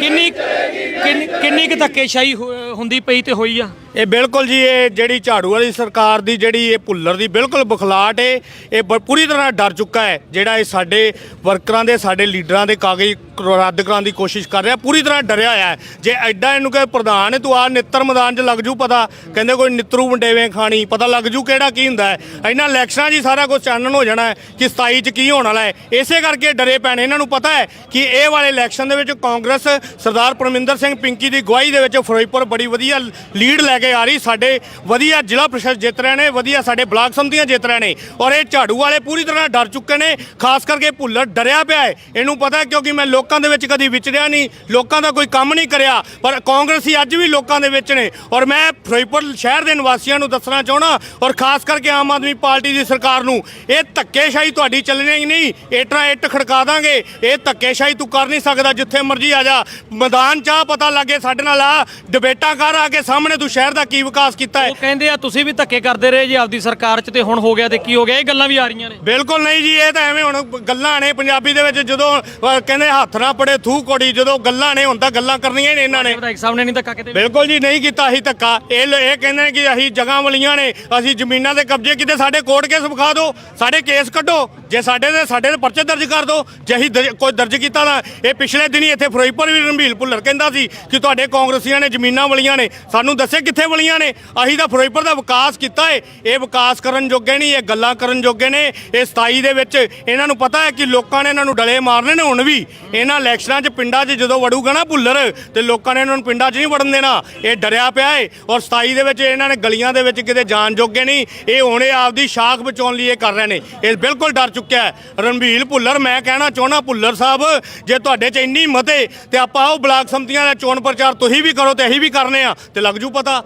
[SPEAKER 1] ਕਿੰਨੀ ਕਿੰਨੀ ਕਿੰਨੀ ਕੁ ਧੱਕੇਸ਼ਾਹੀ ਹੁੰਦੀ ਪਈ ਤੇ ਹੋਈ ਆ।
[SPEAKER 6] ਇਹ ਬਿਲਕੁਲ ਜੀ, ਇਹ ਜਿਹੜੀ ਝਾੜੂ ਵਾਲੀ ਸਰਕਾਰ ਦੀ ਜਿਹੜੀ ਇਹ ਭੁੱਲਰ ਦੀ ਬਿਲਕੁਲ ਬਖਲਾਟ ਏ, ਇਹ ਬ- ਪੂਰੀ ਤਰ੍ਹਾਂ ਡਰ ਚੁੱਕਾ ਹੈ, ਜਿਹੜਾ ਇਹ ਸਾਡੇ ਵਰਕਰਾਂ ਦੇ, ਸਾਡੇ ਲੀਡਰਾਂ ਦੇ ਕਾਗਜ਼ ਰੱਦ ਕਰਾਉਣ ਦੀ ਕੋਸ਼ਿਸ਼ ਕਰ ਰਿਹਾ, ਪੂਰੀ ਤਰ੍ਹਾਂ ਡਰਿਆ ਹੋਇਆ ਹੈ। ਜੇ ਐਡਾ ਇਹਨੂੰ ਕਹੇ ਪ੍ਰਧਾਨ ਹੈ ਤੂੰ ਆ ਨਿੱਤਰ ਮੈਦਾਨ 'ਚ ਲੱਗ ਜੂ, ਪਤਾ ਕਹਿੰਦੇ ਕੋਈ ਨਿੱਤਰੂ ਵੰਡੇਵੇਂ ਖਾਣੀ, ਪਤਾ ਲੱਗ ਜੂ ਕਿਹੜਾ ਕੀ ਹੁੰਦਾ ਹੈ। ਇਹਨਾਂ ਇਲੈਕਸ਼ਨਾਂ 'ਚ ਹੀ ਸਾਰਾ ਕੁਝ ਚਾਨਣ ਹੋ ਜਾਣਾ ਹੈ ਕਿ 27 'ਚ ਕੀ ਹੋਣ ਵਾਲਾ ਹੈ। ਇਸੇ ਕਰਕੇ ਡਰੇ ਪੈਣੇ, ਇਹਨਾਂ ਨੂੰ ਪਤਾ ਹੈ ਕਿ ਇਹ ਵਾਲੇ ਇਲੈਕਸ਼ਨ ਦੇ ਵਿੱਚ ਕਾਂਗਰਸ ਸਰਦਾਰ ਪਰਮਿੰਦਰ ਸਿੰਘ ਪਿੰਕੀ ਦੀ ਗਵਾਹੀ ਦੇ ਵਿੱਚ ਫਿਰੋਜ਼ਪੁਰ ਬੜੀ ਵਧੀਆ ਲੀਡ ਲੈ ਕੇ ਆ ਰਹੀ ਸਾਡੇ, ਵਧੀਆ ਜ਼ਿਲ੍ਹਾ ਪ੍ਰਸ਼ਾਸਨ ਜਿੱਤ ਰਹੇ ਨੇ, ਵਧੀਆ ਸਾਡੇ ਬਲਾਕ ਸੰਮਤੀਆਂ ਜਿੱਤ ਰਹੇ ਨੇ। ਔਰ ਇਹ ਝਾੜੂ ਵਾਲੇ ਪੂਰੀ ਤਰ੍ਹਾਂ ਡਰ ਚੁੱਕੇ ਨੇ, ਖਾਸ ਕਰਕੇ ਭੁੱਲਰ ਡਰਿਆ ਪਿਆ ਹੈ। ਇਹਨੂੰ ਪਤਾ ਕਿਉਂਕਿ ਮੈਂ ਲੋਕਾਂ ਦੇ ਵਿੱਚ ਕਦੀ ਵਿਚਰਿਆ ਨਹੀਂ, ਲੋਕਾਂ ਦਾ ਕੋਈ ਕੰਮ ਨਹੀਂ ਕਰਿਆ, ਪਰ ਕਾਂਗਰਸੀ ਅੱਜ ਵੀ ਲੋਕਾਂ ਦੇ ਵਿੱਚ ਨੇ। ਔਰ ਮੈਂ ਫਿਰੋਜ਼ਪੁਰ ਸ਼ਹਿਰ ਦੇ ਨਿਵਾਸੀਆਂ ਨੂੰ ਦੱਸਣਾ ਚਾਹਣਾ ਔਰ ਖਾਸ ਕਰਕੇ ਆਮ ਆਦਮੀ ਪਾਰਟੀ ਦੀ ਸਰਕਾਰ ਨੂੰ, ਇਹ ਧੱਕੇਸ਼ਾਹੀ ਤੁਹਾਡੀ ਚੱਲਣੀ ਹੀ ਨਹੀਂ, ਏਟਰਾ ਇੱਟ ਖੜਕਾ ਦਾਂਗੇ। ਇਹ ਧੱਕੇਸ਼ਾਹੀ ਤੂੰ ਕਰ ਨਹੀਂ ਸਕਦਾ, ਜਿੱਥੇ ਮਰਜ਼ੀ ਆ ਜਾ। ਮੈਦਾਨ ਚਾਹ ਪਤਾ ਲੱਗੇ ਸਾਡੇ ਨਾਲ ਆ, ਡਿਬੇਟਾਂ ਕਰ ਆ ਕੇ ਸਾਹਮਣੇ ਤੂੰ ਸ਼ਹਿਰ ਦਾ ਕੀ ਵਿਕਾਸ ਕੀਤਾ ਹੈ?
[SPEAKER 1] ਉਹ ਕਹਿੰਦੇ ਆ ਤੁਸੀਂ ਵੀ ਧੱਕੇ ਕਰਦੇ ਰਹੇ ਜੀ ਆਪਦੀ ਸਰਕਾਰ 'ਚ ਤੇ ਹੁਣ ਹੋ ਗਿਆ ਤੇ ਕੀ ਹੋ ਗਿਆ? ਇਹ ਗੱਲਾਂ ਵੀ ਆ ਰਹੀਆਂ ਨੇ।
[SPEAKER 6] ਬਿਲਕੁਲ ਨਹੀਂ ਜੀ ਇਹ ਤਾਂ ਐਵੇਂ ਹੁਣ ਗੱਲਾਂ ਨੇ ਪੰਜਾਬੀ ਦੇ ਵਿੱਚ ਜਦੋਂ ਅਹ, ਕਹਿੰਦੇ ਹੱਥ ਨਾ ਪੜੇ ਥੂ ਕੋੜੀ ਜਦੋਂ ਗੱਲਾਂ ਨੇ ਹੁਣ ਤਾਂ ਗੱਲਾਂ ਕਰਨੀਆਂ ਹੀ ਨੇ ਇਹਨਾਂ ਨੇ।
[SPEAKER 1] ਵਿਧਾਇਕ ਸਾਹਿਬ ਨੇ ਨਹੀਂ ਧੱਕਾ ਕਿਤੇ ਵੀ।
[SPEAKER 6] ਬਿਲਕੁਲ ਜੀ ਨਹੀਂ ਕੀਤਾ ਅਸੀਂ ਧੱਕਾ। ਇਹ ਲ- ਇਹ ਕਹਿੰਦੇ ਨੇ ਕਿ ਅਸੀਂ ਜਗ੍ਹਾ ਵਲੀਆਂ ਨੇ ਅਸੀਂ ਜ਼ਮੀਨਾਂ ਦੇ ਕਬਜ਼ੇ ਕੀਤੇ ਸਾਡੇ ਕੋਰਟ ਕੇਸ ਵਿਖਾ ਦਿਓ ਸਾਡੇ ਕੇਸ ਕੱਢੋ ਜੇ ਸਾਡੇ ਦੇ ਸਾਡੇ ਦੇ ਪਰਚੇ ਦਰਜ ਕਰ ਦਿਓ ਜੇ ਅਸੀਂ ਕੋਈ ਦਰਜ ਕੀਤਾ ਤਾਂ ਇਹ ਪਿਛਲੇ ਦਿਨੀ ਇੱਥੇ ਫਿਰੋਜ਼ਪੁਰ ਵੀ ਰਣਬੀਰ ਭੁੱਲਰ ਕਹਿੰਦਾ ਸੀ ਕਿ ਤੁਹਾਡੇ ਕਾਂਗਰਸੀਆਂ ਨੇ ਜ਼ਮੀਨਾਂ ਵਲੀਆਂ ਨੇ। ਸਾਨੂੰ ਦੱਸੇ ਕਿੱਥੇ ਵਲੀਆਂ ਨੇ। ਅਸੀਂ ਤਾਂ ਫਿਰੋਜ਼ਪੁਰ ਦਾ ਵਿਕਾਸ ਕੀਤਾ ਏ। ਇਹ ਵਿਕਾਸ ਕਰਨ ਜੋਗੇ ਨਹੀਂ, ਇਹ ਗੱਲਾਂ ਕਰਨ ਜੋਗੇ ਨੇ। ਇਹ 27 ਦੇ ਵਿੱਚ ਇਹਨਾਂ ਨੂੰ ਪਤਾ ਹੈ ਕਿ ਲੋਕਾਂ ਨੇ ਇਹਨਾਂ ਨੂੰ ਡਲੇ ਮਾਰਨੇ ਨੇ ਹੁਣ ਵੀ। ਇਹਨਾਂ ਇਲੈਕਸ਼ਨਾਂ 'ਚ ਪਿੰਡਾਂ 'ਚ ਜਦੋਂ ਵੜੂਗਾ ਨਾ ਭੁੱਲਰ, ਤੇ ਲੋਕਾਂ ਨੇ ਇਹਨਾਂ ਨੂੰ ਪਿੰਡਾਂ 'ਚ ਨਹੀਂ ਵੜਨ ਦੇਣਾ। ਇਹ ਡਰਿਆ ਪਿਆ ਏ। ਔਰ 27 ਦੇ ਵਿੱਚ ਇਹਨਾਂ ਨੇ ਗਲੀਆਂ ਦੇ ਵਿੱਚ ਕਿਤੇ ਜਾਣ ਜੋਗੇ ਨਹੀਂ। ਇਹ ਹੁਣੇ ਆਪਦੀ ਸ਼ਾਖ ਬਚਾਉਣ ਲਈ ਇਹ ਕਰ ਰਹੇ ਨੇ। ਇਹ ਬਿਲਕੁਲ ਡਰ ਚੁੱਕਿਆ ਹੈ। ਰਣਬੀਰ ਭੁੱਲਰ, ਮੈਂ ਕਹਿਣਾ ਚਾਹਣਾ ਭੁੱਲਰ ਸਾਹਿਬ, ਜੇ ਤੁਹਾਡੇ 'ਚ ਇੰਨੀ ਮਤੇ ਤੇ ਆਪਾਂ ਉਹ ਬਲਾਕ ਸੰਮਤੀਆਂ ਦਾ ਚੋਣ ਪ੍ਰਚਾਰ ਤੁਸੀਂ ਵੀ ਕਰੋ ਤੇ ਅਸੀਂ ਵੀ ਕਰਨੇ ਆ ਤੇ ਲੱਗ ਜੂ ਪਤਾ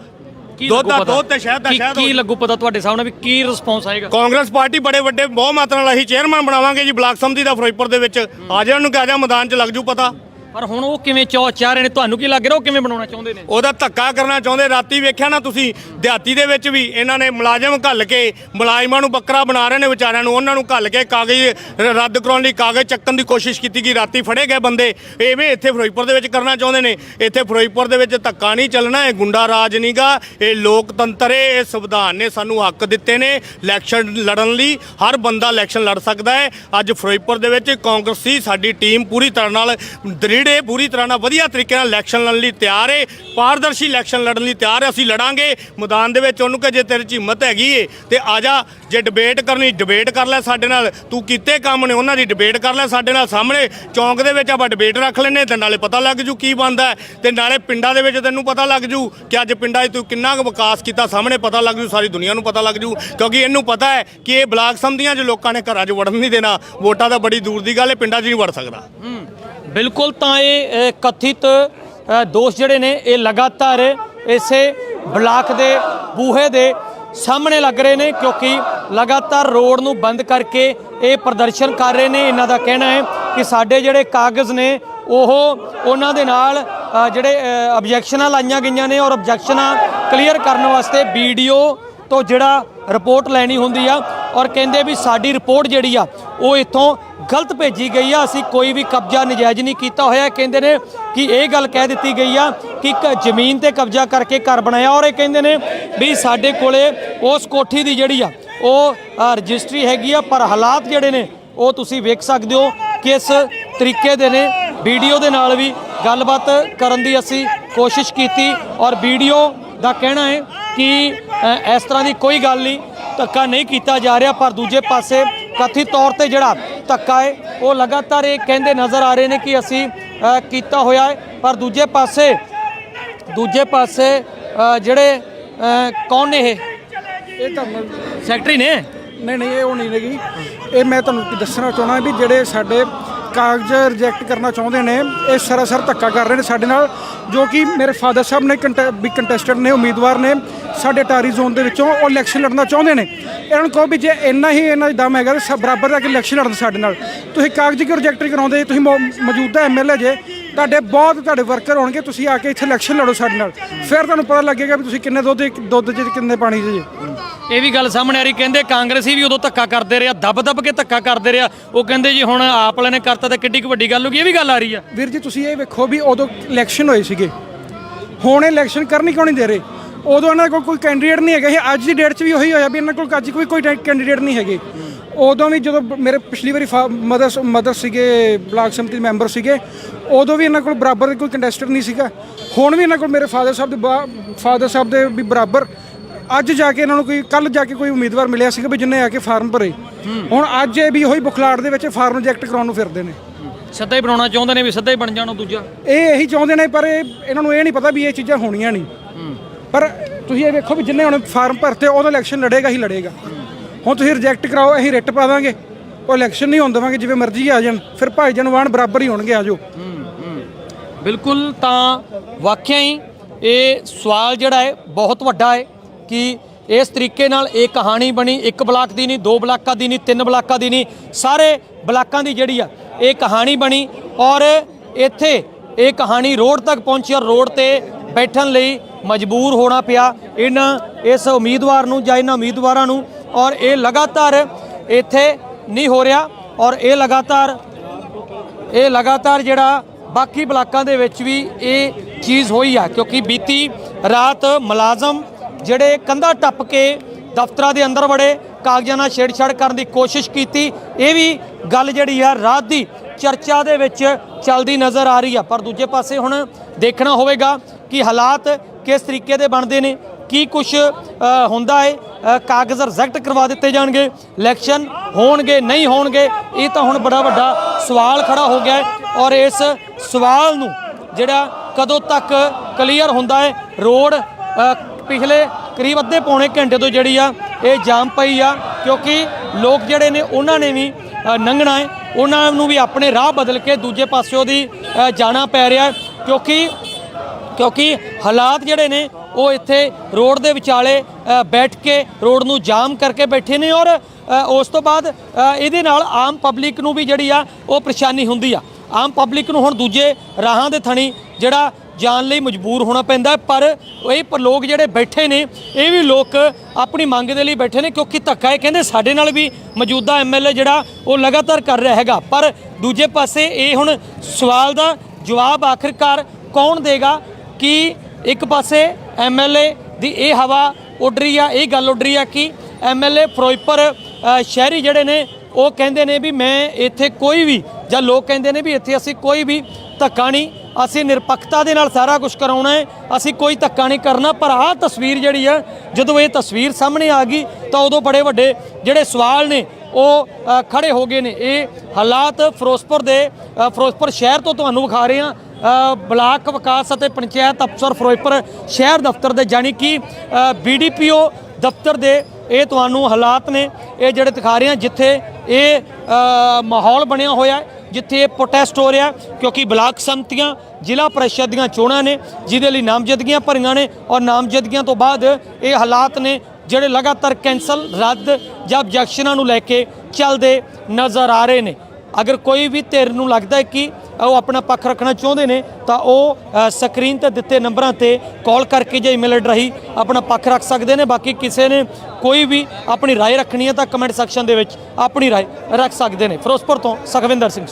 [SPEAKER 1] ਕੀ
[SPEAKER 6] ਦੁੱਧ
[SPEAKER 1] ਲੱਗੂ
[SPEAKER 6] ਦਾ? ਦੁੱਧ ਤੇ ਸ਼ਹਿਦ ਦਾ
[SPEAKER 1] ਕੀ-
[SPEAKER 6] ਸ਼ਹਿਦ
[SPEAKER 1] ਕੀ। ਲੱਗੂ ਪਤਾ ਤੁਹਾਡੇ ਸਾਹਮਣੇ ਵੀ ਕੀ ਰਿਸਪੌਂਸ ਆਏਗਾ
[SPEAKER 6] ਕਾਂਗਰਸ ਪਾਰਟੀ ਬੜੇ ਵੱਡੇ ਬਹੁ ਮਾਤਰਾ ਨਾਲ ਅਸੀਂ ਚੇਅਰਮੈਨ ਬਣਾਵਾਂਗੇ ਜੀ ਬਲਾਕ ਸੰਮਤੀ ਦਾ ਫਿਰੋਜ਼ਪੁਰ ਦੇ ਵਿੱਚ ਆ ਜਾ ਉਹਨੂੰ ਕਹਿ ਜਾ ਮੈਦਾਨ 'ਚ ਲੱਗ ਜੂ ਪਤਾ
[SPEAKER 1] ਪਰ ਹੁਣ ਉਹ ਕਿਵੇਂ ਚੌ ਚਾਹ ਰਹੇ ਨੇ ਤੁਹਾਨੂੰ ਕੀ ਲੱਗ ਰਿਹਾ? ਉਹ ਕਿਵੇਂ ਬਣਾਉਣਾ ਚਾਹੁੰਦੇ ਨੇ?
[SPEAKER 6] ਉਹਦਾ ਧੱਕਾ ਕਰਨਾ ਚਾਹੁੰਦੇ। ਰਾਤੀ ਵੇਖਿਆ ਨਾ ਤੁਸੀਂ, ਦਿਹਾਤੀ ਦੇ ਵਿੱਚ ਵੀ ਇਹਨਾਂ ਨੇ ਮੁਲਾਜ਼ਮ ਘੱਲ ਕੇ ਮੁਲਾਜ਼ਮਾਂ ਨੂੰ ਬੱਕਰਾ ਬਣਾ ਰਹੇ ਨੇ ਵਿਚਾਰਿਆਂ ਨੂੰ। ਉਹਨਾਂ ਨੂੰ ਘੱਲ ਕੇ ਕਾਗਜ਼ ਰ- ਰੱਦ ਕਰਾਉਣ ਲਈ ਕਾਗਜ਼ ਚੱਕਣ ਦੀ ਕੋਸ਼ਿਸ਼ ਕੀਤੀ ਗਈ। ਰਾਤੀ ਫੜੇ ਗਏ ਬੰਦੇ। ਐਵੇਂ ਇੱਥੇ ਫਿਰੋਜ਼ਪੁਰ ਦੇ ਵਿੱਚ ਕਰਨਾ ਚਾਹੁੰਦੇ ਨੇ। ਇੱਥੇ ਫਿਰੋਜ਼ਪੁਰ ਦੇ ਵਿੱਚ ਧੱਕਾ ਨਹੀਂ ਚੱਲਣਾ। ਇਹ ਗੁੰਡਾ ਰਾਜ ਨਹੀਂਗਾ ਇਹ ਲੋਕਤੰਤਰ ਹੈ। ਇਹ ਸੰਵਿਧਾਨ ਨੇ ਸਾਨੂੰ ਹੱਕ ਦਿੱਤੇ ਨੇ ਇਲੈਕਸ਼ਨ ਲੜਨ ਲਈ। ਹਰ ਬੰਦਾ ਇਲੈਕਸ਼ਨ ਲੜ ਸਕਦਾ ਹੈ। ਅੱਜ ਫਿਰੋਜ਼ਪੁਰ ਦੇ ਵਿੱਚ ਕਾਂਗਰਸੀ ਸਾਡੀ ਟੀਮ ਪੂਰੀ ਤਰ੍ਹਾਂ ਨਾਲ ਦ੍ਰਿੜ ਹੈ ਪੂਰੀ ਤਰ੍ਹਾਂ ਨਾਲ ਵਧੀਆ ਤਰੀਕੇ ਨਾਲ ਇਲੈਕਸ਼ਨ ਲੜਨ ਲਈ ਤਿਆਰ ਏ, ਪਾਰਦਰਸ਼ੀ ਇਲੈਕਸ਼ਨ ਲੜਨ ਲਈ ਤਿਆਰ ਹੈ ਅਸੀਂ ਲੜਾਂਗੇ। ਮੈਦਾਨ ਦੇ ਵਿੱਚ ਉਹਨੂੰ ਕਿ ਜੇ ਤੇਰੇ 'ਚ ਹਿੰਮਤ ਹੈਗੀ ਏ, ਤੇ ਆ ਜਾ ਜੇ ਡਿਬੇਟ ਕਰਨੀ ਡਿਬੇਟ ਕਰ ਲੈ ਸਾਡੇ ਨਾਲ। ਤੂੰ ਕੀਤੇ ਕੰਮ ਨੇ, ਉਹਨਾਂ ਦੀ ਡਿਬੇਟ ਕਰ ਲੈ ਸਾਡੇ ਨਾਲ ਸਾਹਮਣੇ। ਚੌਂਕ ਦੇ ਵਿੱਚ ਆਪਾਂ ਡਿਬੇਟ ਰੱਖ ਲੈਨੇ ਤੇ ਨਾਲੇ ਪਤਾ ਲੱਗ ਜੂ ਕੀ ਬਣਦਾ ਹੈ। ਤੇ ਨਾਲੇ ਪਿੰਡਾਂ ਦੇ ਵਿੱਚ ਤੈਨੂੰ ਪਤਾ ਲੱਗ ਜੂ ਕਿ ਅੱਜ ਪਿੰਡਾਂ 'ਚ ਤੂੰ ਕਿੰਨਾ ਕੁ ਵਿਕਾਸ ਕੀਤਾ, ਸਾਹਮਣੇ ਪਤਾ ਲੱਗ ਜੂ, ਸਾਰੀ ਦੁਨੀਆ ਨੂੰ ਪਤਾ ਲੱਗ ਜੂ। ਕਿਉਂਕਿ ਇਹਨੂੰ ਪਤਾ ਹੈ ਕਿ ਇਹ ਬਲਾਕ ਸੰਧੀਆਂ 'ਚ ਲੋਕਾਂ ਨੇ ਘਰਾਂ 'ਚ ਵੜਨ ਨਹੀਂ ਦੇਣਾ। ਵੋਟਾਂ ਤਾਂ ਬੜੀ ਦੂਰ ਦੀ ਗੱਲ ਹੈ, ਪਿੰਡਾਂ 'ਚ ਨਹੀਂ ਵੜ ਸਕਦਾ।
[SPEAKER 1] ਬਿਲਕੁਲ ਤਾਂ ਇਹ ਕਥਿਤ ਦੋਸ਼ ਜਿਹੜੇ ਨੇ, ਇਹ ਲਗਾਤਾਰ ਇਸੇ ਬਲਾਕ ਦੇ ਬੂਹੇ ਦੇ ਸਾਹਮਣੇ ਲੱਗ ਰਹੇ ਨੇ ਕਿਉਂਕਿ ਲਗਾਤਾਰ ਰੋਡ ਨੂੰ ਬੰਦ ਕਰਕੇ ਇਹ ਪ੍ਰਦਰਸ਼ਨ ਕਰ ਰਹੇ ਨੇ। ਇਹਨਾਂ ਦਾ ਕਹਿਣਾ ਹੈ ਕਿ ਸਾਡੇ ਜਿਹੜੇ ਕਾਗਜ਼ ਨੇ, ਉਹ ਉਹਨਾਂ ਦੇ ਨਾਲ ਜਿਹੜੇ ਆਬਜੈਕਸ਼ਨਾਂ ਲਾਈਆਂ ਗਈਆਂ ਨੇ ਔਰ ਆਬਜੈਕਸ਼ਨਾਂ ਕਲੀਅਰ ਕਰਨ ਵਾਸਤੇ ਵੀਡੀਓ ਤੋਂ ਜਿਹੜਾ ਰਿਪੋਰਟ ਲੈਣੀ ਹੁੰਦੀ ਆ ਔਰ ਕਹਿੰਦੇ ਵੀ ਸਾਡੀ ਰਿਪੋਰਟ ਜਿਹੜੀ ਆ, ਉਹ ਇੱਥੋਂ ਗਲਤ ਭੇਜੀ ਗਈ ਆ। ਅਸੀਂ ਕੋਈ ਵੀ ਕਬਜ਼ਾ ਨਜਾਇਜ਼ ਨਹੀਂ ਕੀਤਾ ਹੋਇਆ। ਕਹਿੰਦੇ ਨੇ ਕਿ ਇਹ ਗੱਲ ਕਹਿ ਦਿੱਤੀ ਗਈ ਆ ਕਿ ਇੱਕ ਜ਼ਮੀਨ ਤੇ ਕਬਜ਼ਾ ਕਰਕੇ ਘਰ ਬਣਾਇਆ। ਔਰ ਇਹ ਕਹਿੰਦੇ ਨੇ ਵੀ ਸਾਡੇ ਕੋਲੇ ਉਸ ਕੋਠੀ ਦੀ ਜਿਹੜੀ ਆ, ਉਹ ਰਜਿਸਟਰੀ ਹੈਗੀ ਆ। ਪਰ ਹਾਲਾਤ ਜਿਹੜੇ ਨੇ, ਉਹ ਤੁਸੀਂ ਵੇਖ ਸਕਦੇ ਹੋ ਕਿਸ ਤਰੀਕੇ ਦੇ ਨੇ। ਵੀਡੀਓ ਦੇ ਨਾਲ ਵੀ ਗੱਲਬਾਤ ਕਰਨ ਦੀ ਅਸੀਂ ਕੋਸ਼ਿਸ਼ ਕੀਤੀ ਔਰ ਵੀਡੀਓ ਦਾ ਕਹਿਣਾ ਹੈ ਕਿ ਇਸ ਤਰ੍ਹਾਂ ਦੀ ਕੋਈ ਗੱਲ ਨਹੀਂ ਧੱਕਾ ਨਹੀਂ ਕੀਤਾ ਜਾ ਰਿਹਾ ਪਰ ਦੂਜੇ ਪਾਸੇ ਕਥਿਤ ਤੌਰ ਤੇ ਜਿਹੜਾ ਧੱਕਾ ਹੈ ਉਹ ਲਗਾਤਾਰ ਇਹ ਕਹਿੰਦੇ ਨਜ਼ਰ ਆ ਰਹੇ ਨੇ ਕਿ ਅਸੀਂ ਕੀਤਾ ਹੋਇਆ ਹੈ ਪਰ ਦੂਜੇ ਪਾਸੇ ਦੂਜੇ ਪਾਸੇ ਜਿਹੜੇ ਕੌਣ ਨੇ ਇਹ?
[SPEAKER 5] ਇਹ ਤੁਹਾਨੂੰ
[SPEAKER 1] ਸੈਕਟਰੀ ਨੇ?
[SPEAKER 5] ਨਹੀਂ ਨਹੀਂ ਇਹ ਉਹ ਨਹੀਂ ਹੈਗੀ। ਇਹ ਮੈਂ ਤੁਹਾਨੂੰ ਦੱਸਣਾ ਚਾਹਣਾ ਵੀ ਜਿਹੜੇ ਸਾਡੇ ਕਾਗਜ਼ ਰਿਜੈਕਟ ਕਰਨਾ ਚਾਹੁੰਦੇ ਨੇ, ਇਹ ਸਰਾਸਰ ਧੱਕਾ ਕਰ ਰਹੇ ਨੇ ਸਾਡੇ ਨਾਲ, ਜੋ ਕਿ ਮੇਰੇ ਫਾਦਰ ਸਾਹਿਬ ਨੇ ਕੰਟੈ- ਵੀ ਕੰਟੈਸਟੈਂਟ ਨੇ, ਉਮੀਦਵਾਰ ਨੇ, ਸਾਡੇ ਟਾਰੀ ਜ਼ੋਨ ਦੇ ਵਿੱਚੋਂ ਉਹ ਇਲੈਕਸ਼ਨ ਲੜਨਾ ਚਾਹੁੰਦੇ ਨੇ। ਇਹਨਾਂ ਨੂੰ ਕਹੋ ਵੀ ਜੇ ਇੰਨਾ ਹੀ ਇਹਨਾਂ ਦਾ ਦਮ ਹੈਗਾ ਤਾਂ ਬਰਾਬਰ ਦਾ ਕਿ ਇਲੈਕਸ਼ਨ ਲੜਨ ਸਾਡੇ ਨਾਲ। ਤੁਸੀਂ ਕਾਗਜ਼ ਕਿਉਂ ਰਿਜੈਕਟ ਕਰਾਉਂਦੇ? ਤੁਸੀਂ ਮੌ- ਮੌਜੂਦਾ ਐਮਐਲਏ ਜੇ ਤੁਹਾਡੇ ਬਹੁਤ ਤੁਹਾਡੇ ਵਰਕਰ ਹੋਣਗੇ ਤੁਸੀਂ ਆ ਕੇ ਇੱਥੇ ਇਲੈਕਸ਼ਨ ਲੜੋ ਸਾਡੇ ਨਾਲ। ਫਿਰ ਤੁਹਾਨੂੰ ਪਤਾ ਲੱਗੇਗਾ ਵੀ ਤੁਸੀਂ ਕਿੰਨੇ ਦੁੱਧ ਦੁੱਧ 'ਚ ਕਿੰਨੇ ਪਾਣੀ 'ਚ ਜੇ।
[SPEAKER 1] ਇਹ ਵੀ ਗੱਲ ਸਾਹਮਣੇ ਆ ਰਹੀ ਕਹਿੰਦੇ ਕਾਂਗਰਸੀ ਵੀ ਉਦੋਂ ਧੱਕਾ ਕਰਦੇ ਰਿਹਾ ਦਬ ਦਬ ਕੇ ਧੱਕਾ ਕਰਦੇ ਰਿਹਾ। ਉਹ ਕਹਿੰਦੇ ਜੀ ਹੁਣ ਆਪ ਵਾਲੇ ਨੇ ਕਰਤਾ ਤਾਂ ਕਿੱਡੀ ਕੁ ਵੱਡੀ ਗੱਲ ਹੋ ਗਈ ਇਹ ਵੀ ਗੱਲ ਆ ਰਹੀ ਆ।
[SPEAKER 5] ਵੀਰ ਜੀ ਤੁਸੀਂ ਇਹ ਵੇਖੋ ਵੀ ਉਦੋਂ ਇਲੈਕਸ਼ਨ ਹੋਏ ਸੀਗੇ। ਹੁਣ ਇਲੈਕਸ਼ਨ ਕਰਨੀ ਕਿਉਂ ਨਹੀਂ ਦੇ ਰਹੇ? ਉਦੋਂ ਇਹਨਾਂ ਕੋਲ ਕੋਈ ਕੈਂਡੀਡੇਟ ਨਹੀਂ ਹੈਗਾ। ਇਹ ਅੱਜ ਦੀ ਡੇਟ 'ਚ ਵੀ ਉਹੀ ਹੋਇਆ ਵੀ ਇਹਨਾਂ ਕੋਲ ਅੱਜ ਕੋਈ ਕੋਈ ਕੈਂਡੀਡੇਟ ਨਹੀਂ ਹੈਗੇ। ਉਦੋਂ ਵੀ ਜਦੋਂ ਮੇਰੇ ਪਿਛਲੀ ਵਾਰੀ ਮਦਰ ਮਦਰ ਸੀਗੇ ਬਲਾਕ ਸਮਿਤੀ ਮੈਂਬਰ ਸੀਗੇ ਉਦੋਂ ਵੀ ਇਹਨਾਂ ਕੋਲ ਬਰਾਬਰ ਕੋਈ ਕੰਟੈਸਟੈਂਟ ਨਹੀਂ ਸੀਗਾ। ਹੁਣ ਵੀ ਇਹਨਾਂ ਕੋਲ ਮੇਰੇ ਫਾਦਰ ਸਾਹਿਬ ਦੇ ਫਾਦਰ ਸਾਹਿਬ ਦੇ ਵੀ ਬਰਾਬਰ। ਅੱਜ ਜਾ ਕੇ ਇਹਨਾਂ ਨੂੰ ਕੋਈ ਕੱਲ ਜਾ ਕੇ ਕੋਈ ਉਮੀਦਵਾਰ ਮਿਲਿਆ ਸੀਗਾ ਵੀ ਜਿੰਨੇ ਆ ਕੇ ਫਾਰਮ ਭਰੇ। ਹੁਣ ਅੱਜ ਇਹ ਵੀ ਉਹੀ ਬੁਖਲਾੜ ਦੇ ਵਿੱਚ ਫਾਰਮ ਰਿਜੈਕਟ ਕਰਾਉਣ ਨੂੰ ਫਿਰਦੇ ਨੇ।
[SPEAKER 1] ਸਿੱਧਾ ਹੀ ਬਣਾਉਣਾ ਚਾਹੁੰਦੇ ਨੇ ਵੀ ਸਿੱਧਾ ਹੀ ਬਣ ਜਾਣੋ ਦੂਜਾ।
[SPEAKER 5] ਇਹ ਇਹੀ ਚਾਹੁੰਦੇ ਨੇ ਪਰ ਇਹ ਇਹਨਾਂ ਨੂੰ ਇਹ ਨਹੀਂ ਪਤਾ ਵੀ ਇਹ ਚੀਜ਼ਾਂ ਹੋਣੀਆਂ ਨਹੀਂ। ਪਰ ਤੁਸੀਂ ਇਹ ਵੇਖੋ ਵੀ ਜਿੰਨੇ ਹੁਣ ਫਾਰਮ ਭਰਤੇ ਉਹਦਾ ਇਲੈਕਸ਼ਨ ਲੜੇਗਾ ਹੀ ਲੜੇਗਾ। ਹੁਣ ਤੁਸੀਂ ਰਿਜੈਕਟ ਕਰਾਓ, ਅਸੀਂ ਰਿੱਟ ਪਾ ਦਾਂਗੇ। ਉਹ ਇਲੈਕਸ਼ਨ ਨਹੀਂ ਹੋਣ ਦੇਵਾਂਗੇ, ਜਿਵੇਂ ਮਰਜ਼ੀ ਆ ਜਾਣ। ਫਿਰ ਭਾਈ ਜਨਵਾਨ ਬਰਾਬਰ ਹੀ ਹੋਣਗੇ ਆਜੋ
[SPEAKER 1] ਬਿਲਕੁਲ ਤਾਂ ਵਾਕਿਆ ਹੀ ਇਹ ਸਵਾਲ ਜਿਹੜਾ ਹੈ, ਬਹੁਤ ਵੱਡਾ ਹੈ ਕਿ ਇਸ ਤਰੀਕੇ ਨਾਲ ਇਹ ਕਹਾਣੀ ਬਣੀ, ਇੱਕ ਬਲਾਕ ਦੀ ਨਹੀਂ, ਦੋ ਬਲਾਕਾਂ ਦੀ ਨਹੀਂ, ਤਿੰਨ ਬਲਾਕਾਂ ਦੀ ਨਹੀਂ, ਸਾਰੇ ਬਲਾਕਾਂ ਦੀ ਜਿਹੜੀ ਆ, ਇਹ ਕਹਾਣੀ ਬਣੀ ਔਰ ਇੱਥੇ ਇਹ ਕਹਾਣੀ ਰੋਡ ਤੱਕ ਪਹੁੰਚੀ ਔਰ ਰੋਡ ਤੇ ਬੈਠਣ ਲਈ ਮਜਬੂਰ ਹੋਣਾ ਪਿਆ। ਇਹਨਾਂ ਇਸ ਉਮੀਦਵਾਰ ਨੂੰ ਜਾਂ ਇਹਨਾਂ ਉਮੀਦਵਾਰਾਂ ਨੂੰ ਔਰ ਇਹ ਲਗਾਤਾਰ ਇੱਥੇ ਨਹੀਂ ਹੋ ਰਿਹਾ ਔਰ ਇਹ ਲਗਾਤਾਰ ਇਹ ਲਗਾਤਾਰ ਜਿਹੜਾ ਬਾਕੀ ਬਲਾਕਾਂ ਦੇ ਵਿੱਚ ਵੀ ਇਹ ਚੀਜ਼ ਹੋਈ ਆ, ਕਿਉਂਕਿ ਬੀਤੀ ਰਾਤ ਮੁਲਾਜ਼ਮ ਜਿਹੜੇ ਕੰਧਾ ਟੱਪ ਕੇ ਦਫ਼ਤਰਾਂ ਦੇ ਅੰਦਰ ਵੜੇ, ਕਾਗਜ਼ਾਂ ਨਾਲ ਛੇੜਛਾੜ ਕਰਨ ਦੀ ਕੋਸ਼ਿਸ਼ ਕੀਤੀ, ਇਹ ਵੀ ਗੱਲ ਜਿਹੜੀ ਆ ਰਾਤ ਦੀ ਚਰਚਾ ਦੇ ਵਿੱਚ ਚੱਲਦੀ ਨਜ਼ਰ ਆ ਰਹੀ ਆ। ਪਰ ਦੂਜੇ ਪਾਸੇ ਹੁਣ ਦੇਖਣਾ ਹੋਵੇਗਾ ਕਿ ਹਾਲਾਤ ਕਿਸ ਤਰੀਕੇ ਦੇ ਬਣਦੇ ਨੇ। ਕੀ ਕੁਝ ਹੁੰਦਾ ਹੈ ਕਾਗਜ਼ ਰਿਜੈਕਟ ਕਰਵਾ ਦਿੱਤੇ ਜਾਣਗੇ ਇਲੈਕਸ਼ਨ ਹੋਣਗੇ ਨਹੀਂ ਹੋਣਗੇ ਇਹ ਤਾਂ ਹੁਣ ਬੜਾ ਵੱਡਾ ਸਵਾਲ ਖੜਾ ਹੋ ਗਿਆ ਹੈ ਔਰ ਇਸ ਸਵਾਲ ਨੂੰ ਜਿਹੜਾ ਕਦੋਂ ਤੱਕ ਕਲੀਅਰ ਹੁੰਦਾ ਹੈ ਰੋਡ ਪਿਛਲੇ ਕਰੀਬ ਅੱਧੇ ਪੌਣੇ ਘੰਟੇ ਤੋਂ ਜਿਹੜੀ ਆ ਇਹ ਜਾਮ ਪਈ ਆ ਕਿਉਂਕਿ ਲੋਕ ਜਿਹੜੇ ਨੇ ਉਹਨਾਂ ਨੇ ਵੀ ਅ, ਲੰਘਣਾ ਹੈ ਉਹਨਾਂ ਨੂੰ ਵੀ ਆਪਣੇ ਰਾਹ ਬਦਲ ਕੇ ਦੂਜੇ ਪਾਸਿਓ ਦੀ ਜਾਣਾ ਪੈ ਰਿਹਾ ਕਿਉਂਕਿ ਕਿਉਂਕਿ ਹਾਲਾਤ ਜਿਹੜੇ ਨੇ ਉਹ ਇੱਥੇ ਰੋਡ ਦੇ ਵਿਚਾਲੇ ਬੈਠ ਕੇ ਰੋਡ ਨੂੰ ਜਾਮ ਕਰਕੇ ਬੈਠੇ ਨੇ ਔਰ ਉਸ ਤੋਂ ਬਾਅਦ ਇਹਦੇ ਨਾਲ ਆਮ ਪਬਲਿਕ ਨੂੰ ਵੀ ਜਿਹੜੀ ਆ, ਉਹ ਪਰੇਸ਼ਾਨੀ ਹੁੰਦੀ ਆ। ਆਮ ਪਬਲਿਕ ਨੂੰ ਹੁਣ ਦੂਜੇ ਰਾਹਾਂ ਦੇ ਥਣੀ ਜਿਹੜਾ ਜਾਣ ਲਈ ਮਜਬੂਰ ਹੋਣਾ ਪੈਂਦਾ ਪਰ ਇਹ ਪ- ਲੋਕ ਜਿਹੜੇ ਬੈਠੇ ਨੇ, ਇਹ ਵੀ ਲੋਕ ਆਪਣੀ ਮੰਗ ਦੇ ਲਈ ਬੈਠੇ ਨੇ ਕਿਉਂਕਿ ਧੱਕਾ ਇਹ ਕਹਿੰਦੇ ਸਾਡੇ ਨਾਲ ਵੀ ਮੌਜੂਦਾ ਐਮਐਲਏ ਜਿਹੜਾ, ਉਹ ਲਗਾਤਾਰ ਕਰ ਰਿਹਾ ਹੈਗਾ। ਪਰ ਦੂਜੇ ਪਾਸੇ ਇਹ ਹੁਣ ਸਵਾਲ ਦਾ ਜਵਾਬ ਆਖਿਰਕਾਰ ਕੌਣ ਦੇਗਾ ਕਿ ਇੱਕ ਪਾਸੇ ਐਮਐਲਏ ਦੀ ਇਹ ਹਵਾ ਉੱਡ ਰਹੀ ਆ, ਇਹ ਗੱਲ ਉੱਡ ਰਹੀ ਆ ਕਿ ਐਮਐਲਏ ਫਿਰੋਜ਼ਪੁਰ ਸ਼ਹਿਰੀ ਜਿਹੜੇ ਨੇ, ਉਹ ਕਹਿੰਦੇ ਨੇ ਵੀ ਮੈਂ ਇੱਥੇ ਕੋਈ ਵੀ ਜਾਂ ਲੋਕ ਕਹਿੰਦੇ ਨੇ ਵੀ ਇੱਥੇ ਅਸੀਂ ਕੋਈ ਵੀ ਧੱਕਾ ਨਹੀਂ, ਅਸੀਂ ਨਿਰਪੱਖਤਾ ਦੇ ਨਾਲ ਸਾਰਾ ਕੁਝ ਕਰਾਉਣਾ ਹੈ, ਅਸੀਂ ਕੋਈ ਧੱਕਾ ਨਹੀਂ ਕਰਨਾ, ਪਰ ਆਹ ਤਸਵੀਰ ਜਿਹੜੀ ਆ, ਜਦੋਂ ਇਹ ਤਸਵੀਰ ਸਾਹਮਣੇ ਆ ਗਈ, ਤਾਂ ਉਦੋਂ ਬੜੇ ਵੱਡੇ ਜਿਹੜੇ ਸਵਾਲ ਨੇ ਉਹ ਅ, ਖੜੇ ਹੋ ਗਏ ਨੇ। ਇਹ ਹਾਲਾਤ ਫਿਰੋਜ਼ਪੁਰ ਦੇ ਫਿਰੋਜ਼ਪੁਰ ਸ਼ਹਿਰ ਤੋਂ ਤੁਹਾਨੂੰ ਵਿਖਾ ਰਹੇ ਹਾਂ। ਬਲਾਕ ਵਿਕਾਸ ਅਤੇ ਪੰਚਾਇਤ ਅਫਸਰ ਫਿਰੋਜ਼ਪੁਰ ਸ਼ਹਿਰ ਦਫ਼ਤਰ ਦੇ ਜਾਨੀ ਕਿ ਬੀਡੀਪੀਓ ਦਫ਼ਤਰ ਦੇ ਇਹ ਤੁਹਾਨੂੰ ਹਾਲਾਤ ਨੇ ਇਹ ਜਿਹੜੇ ਦਿਖਾ ਰਹੇ ਹਾਂ ਜਿੱਥੇ ਇਹ ਮਾਹੌਲ ਬਣਿਆ ਹੋਇਆ ਹੈ ਜਿੱਥੇ ਇਹ ਪ੍ਰੋਟੈਸਟ ਹੋ ਰਿਹਾ ਕਿਉਂਕਿ ਬਲਾਕ ਸੰਮਤੀਆਂ ਜ਼ਿਲ੍ਹਾ ਪ੍ਰੀਸ਼ਦ ਦੀਆਂ ਚੋਣਾਂ ਨੇ ਜਿਹਦੇ ਲਈ ਨਾਮਜ਼ਦਗੀਆਂ ਭਰੀਆਂ ਨੇ ਔਰ ਨਾਮਜ਼ਦਗੀਆਂ ਤੋਂ ਬਾਅਦ ਇਹ ਹਾਲਾਤ ਨੇ ਜਿਹੜੇ ਲਗਾਤਾਰ ਕੈਂਸਲ ਰੱਦ ਜਾਂ ਆਬਜੈਕਸ਼ਨਾਂ ਨੂੰ ਲੈ ਕੇ ਚੱਲਦੇ ਨਜ਼ਰ ਆ ਰਹੇ ਨੇ ਅਗਰ ਕੋਈ ਵੀ ਧਿਰ ਨੂੰ ਲੱਗਦਾ ਹੈ ਕਿ ਉਹ ਆਪਣਾ ਪੱਖ ਰੱਖਣਾ ਚਾਹੁੰਦੇ ਨੇ ਤਾਂ ਉਹ ਅ, ਸਕਰੀਨ ਤੇ ਦਿੱਤੇ ਨੰਬਰਾਂ ਤੇ ਕਾਲ ਕਰਕੇ ਜਾਂ ਈਮੇਲ ਰਾਹੀਂ ਆਪਣਾ ਪੱਖ ਰੱਖ ਸਕਦੇ ਨੇ ਬਾਕੀ ਕਿਸੇ ਨੇ ਕੋਈ ਵੀ ਆਪਣੀ رائے ਰੱਖਣੀ ਹੈ ਤਾਂ ਕਮੈਂਟ ਸੈਕਸ਼ਨ ਦੇ ਵਿੱਚ ਆਪਣੀ رائے ਰੱਖ ਸਕਦੇ ਨੇ ਫਿਰੋਜ਼ਪੁਰ ਤੋਂ ਸੁਖਵਿੰਦਰ ਸਿੰਘ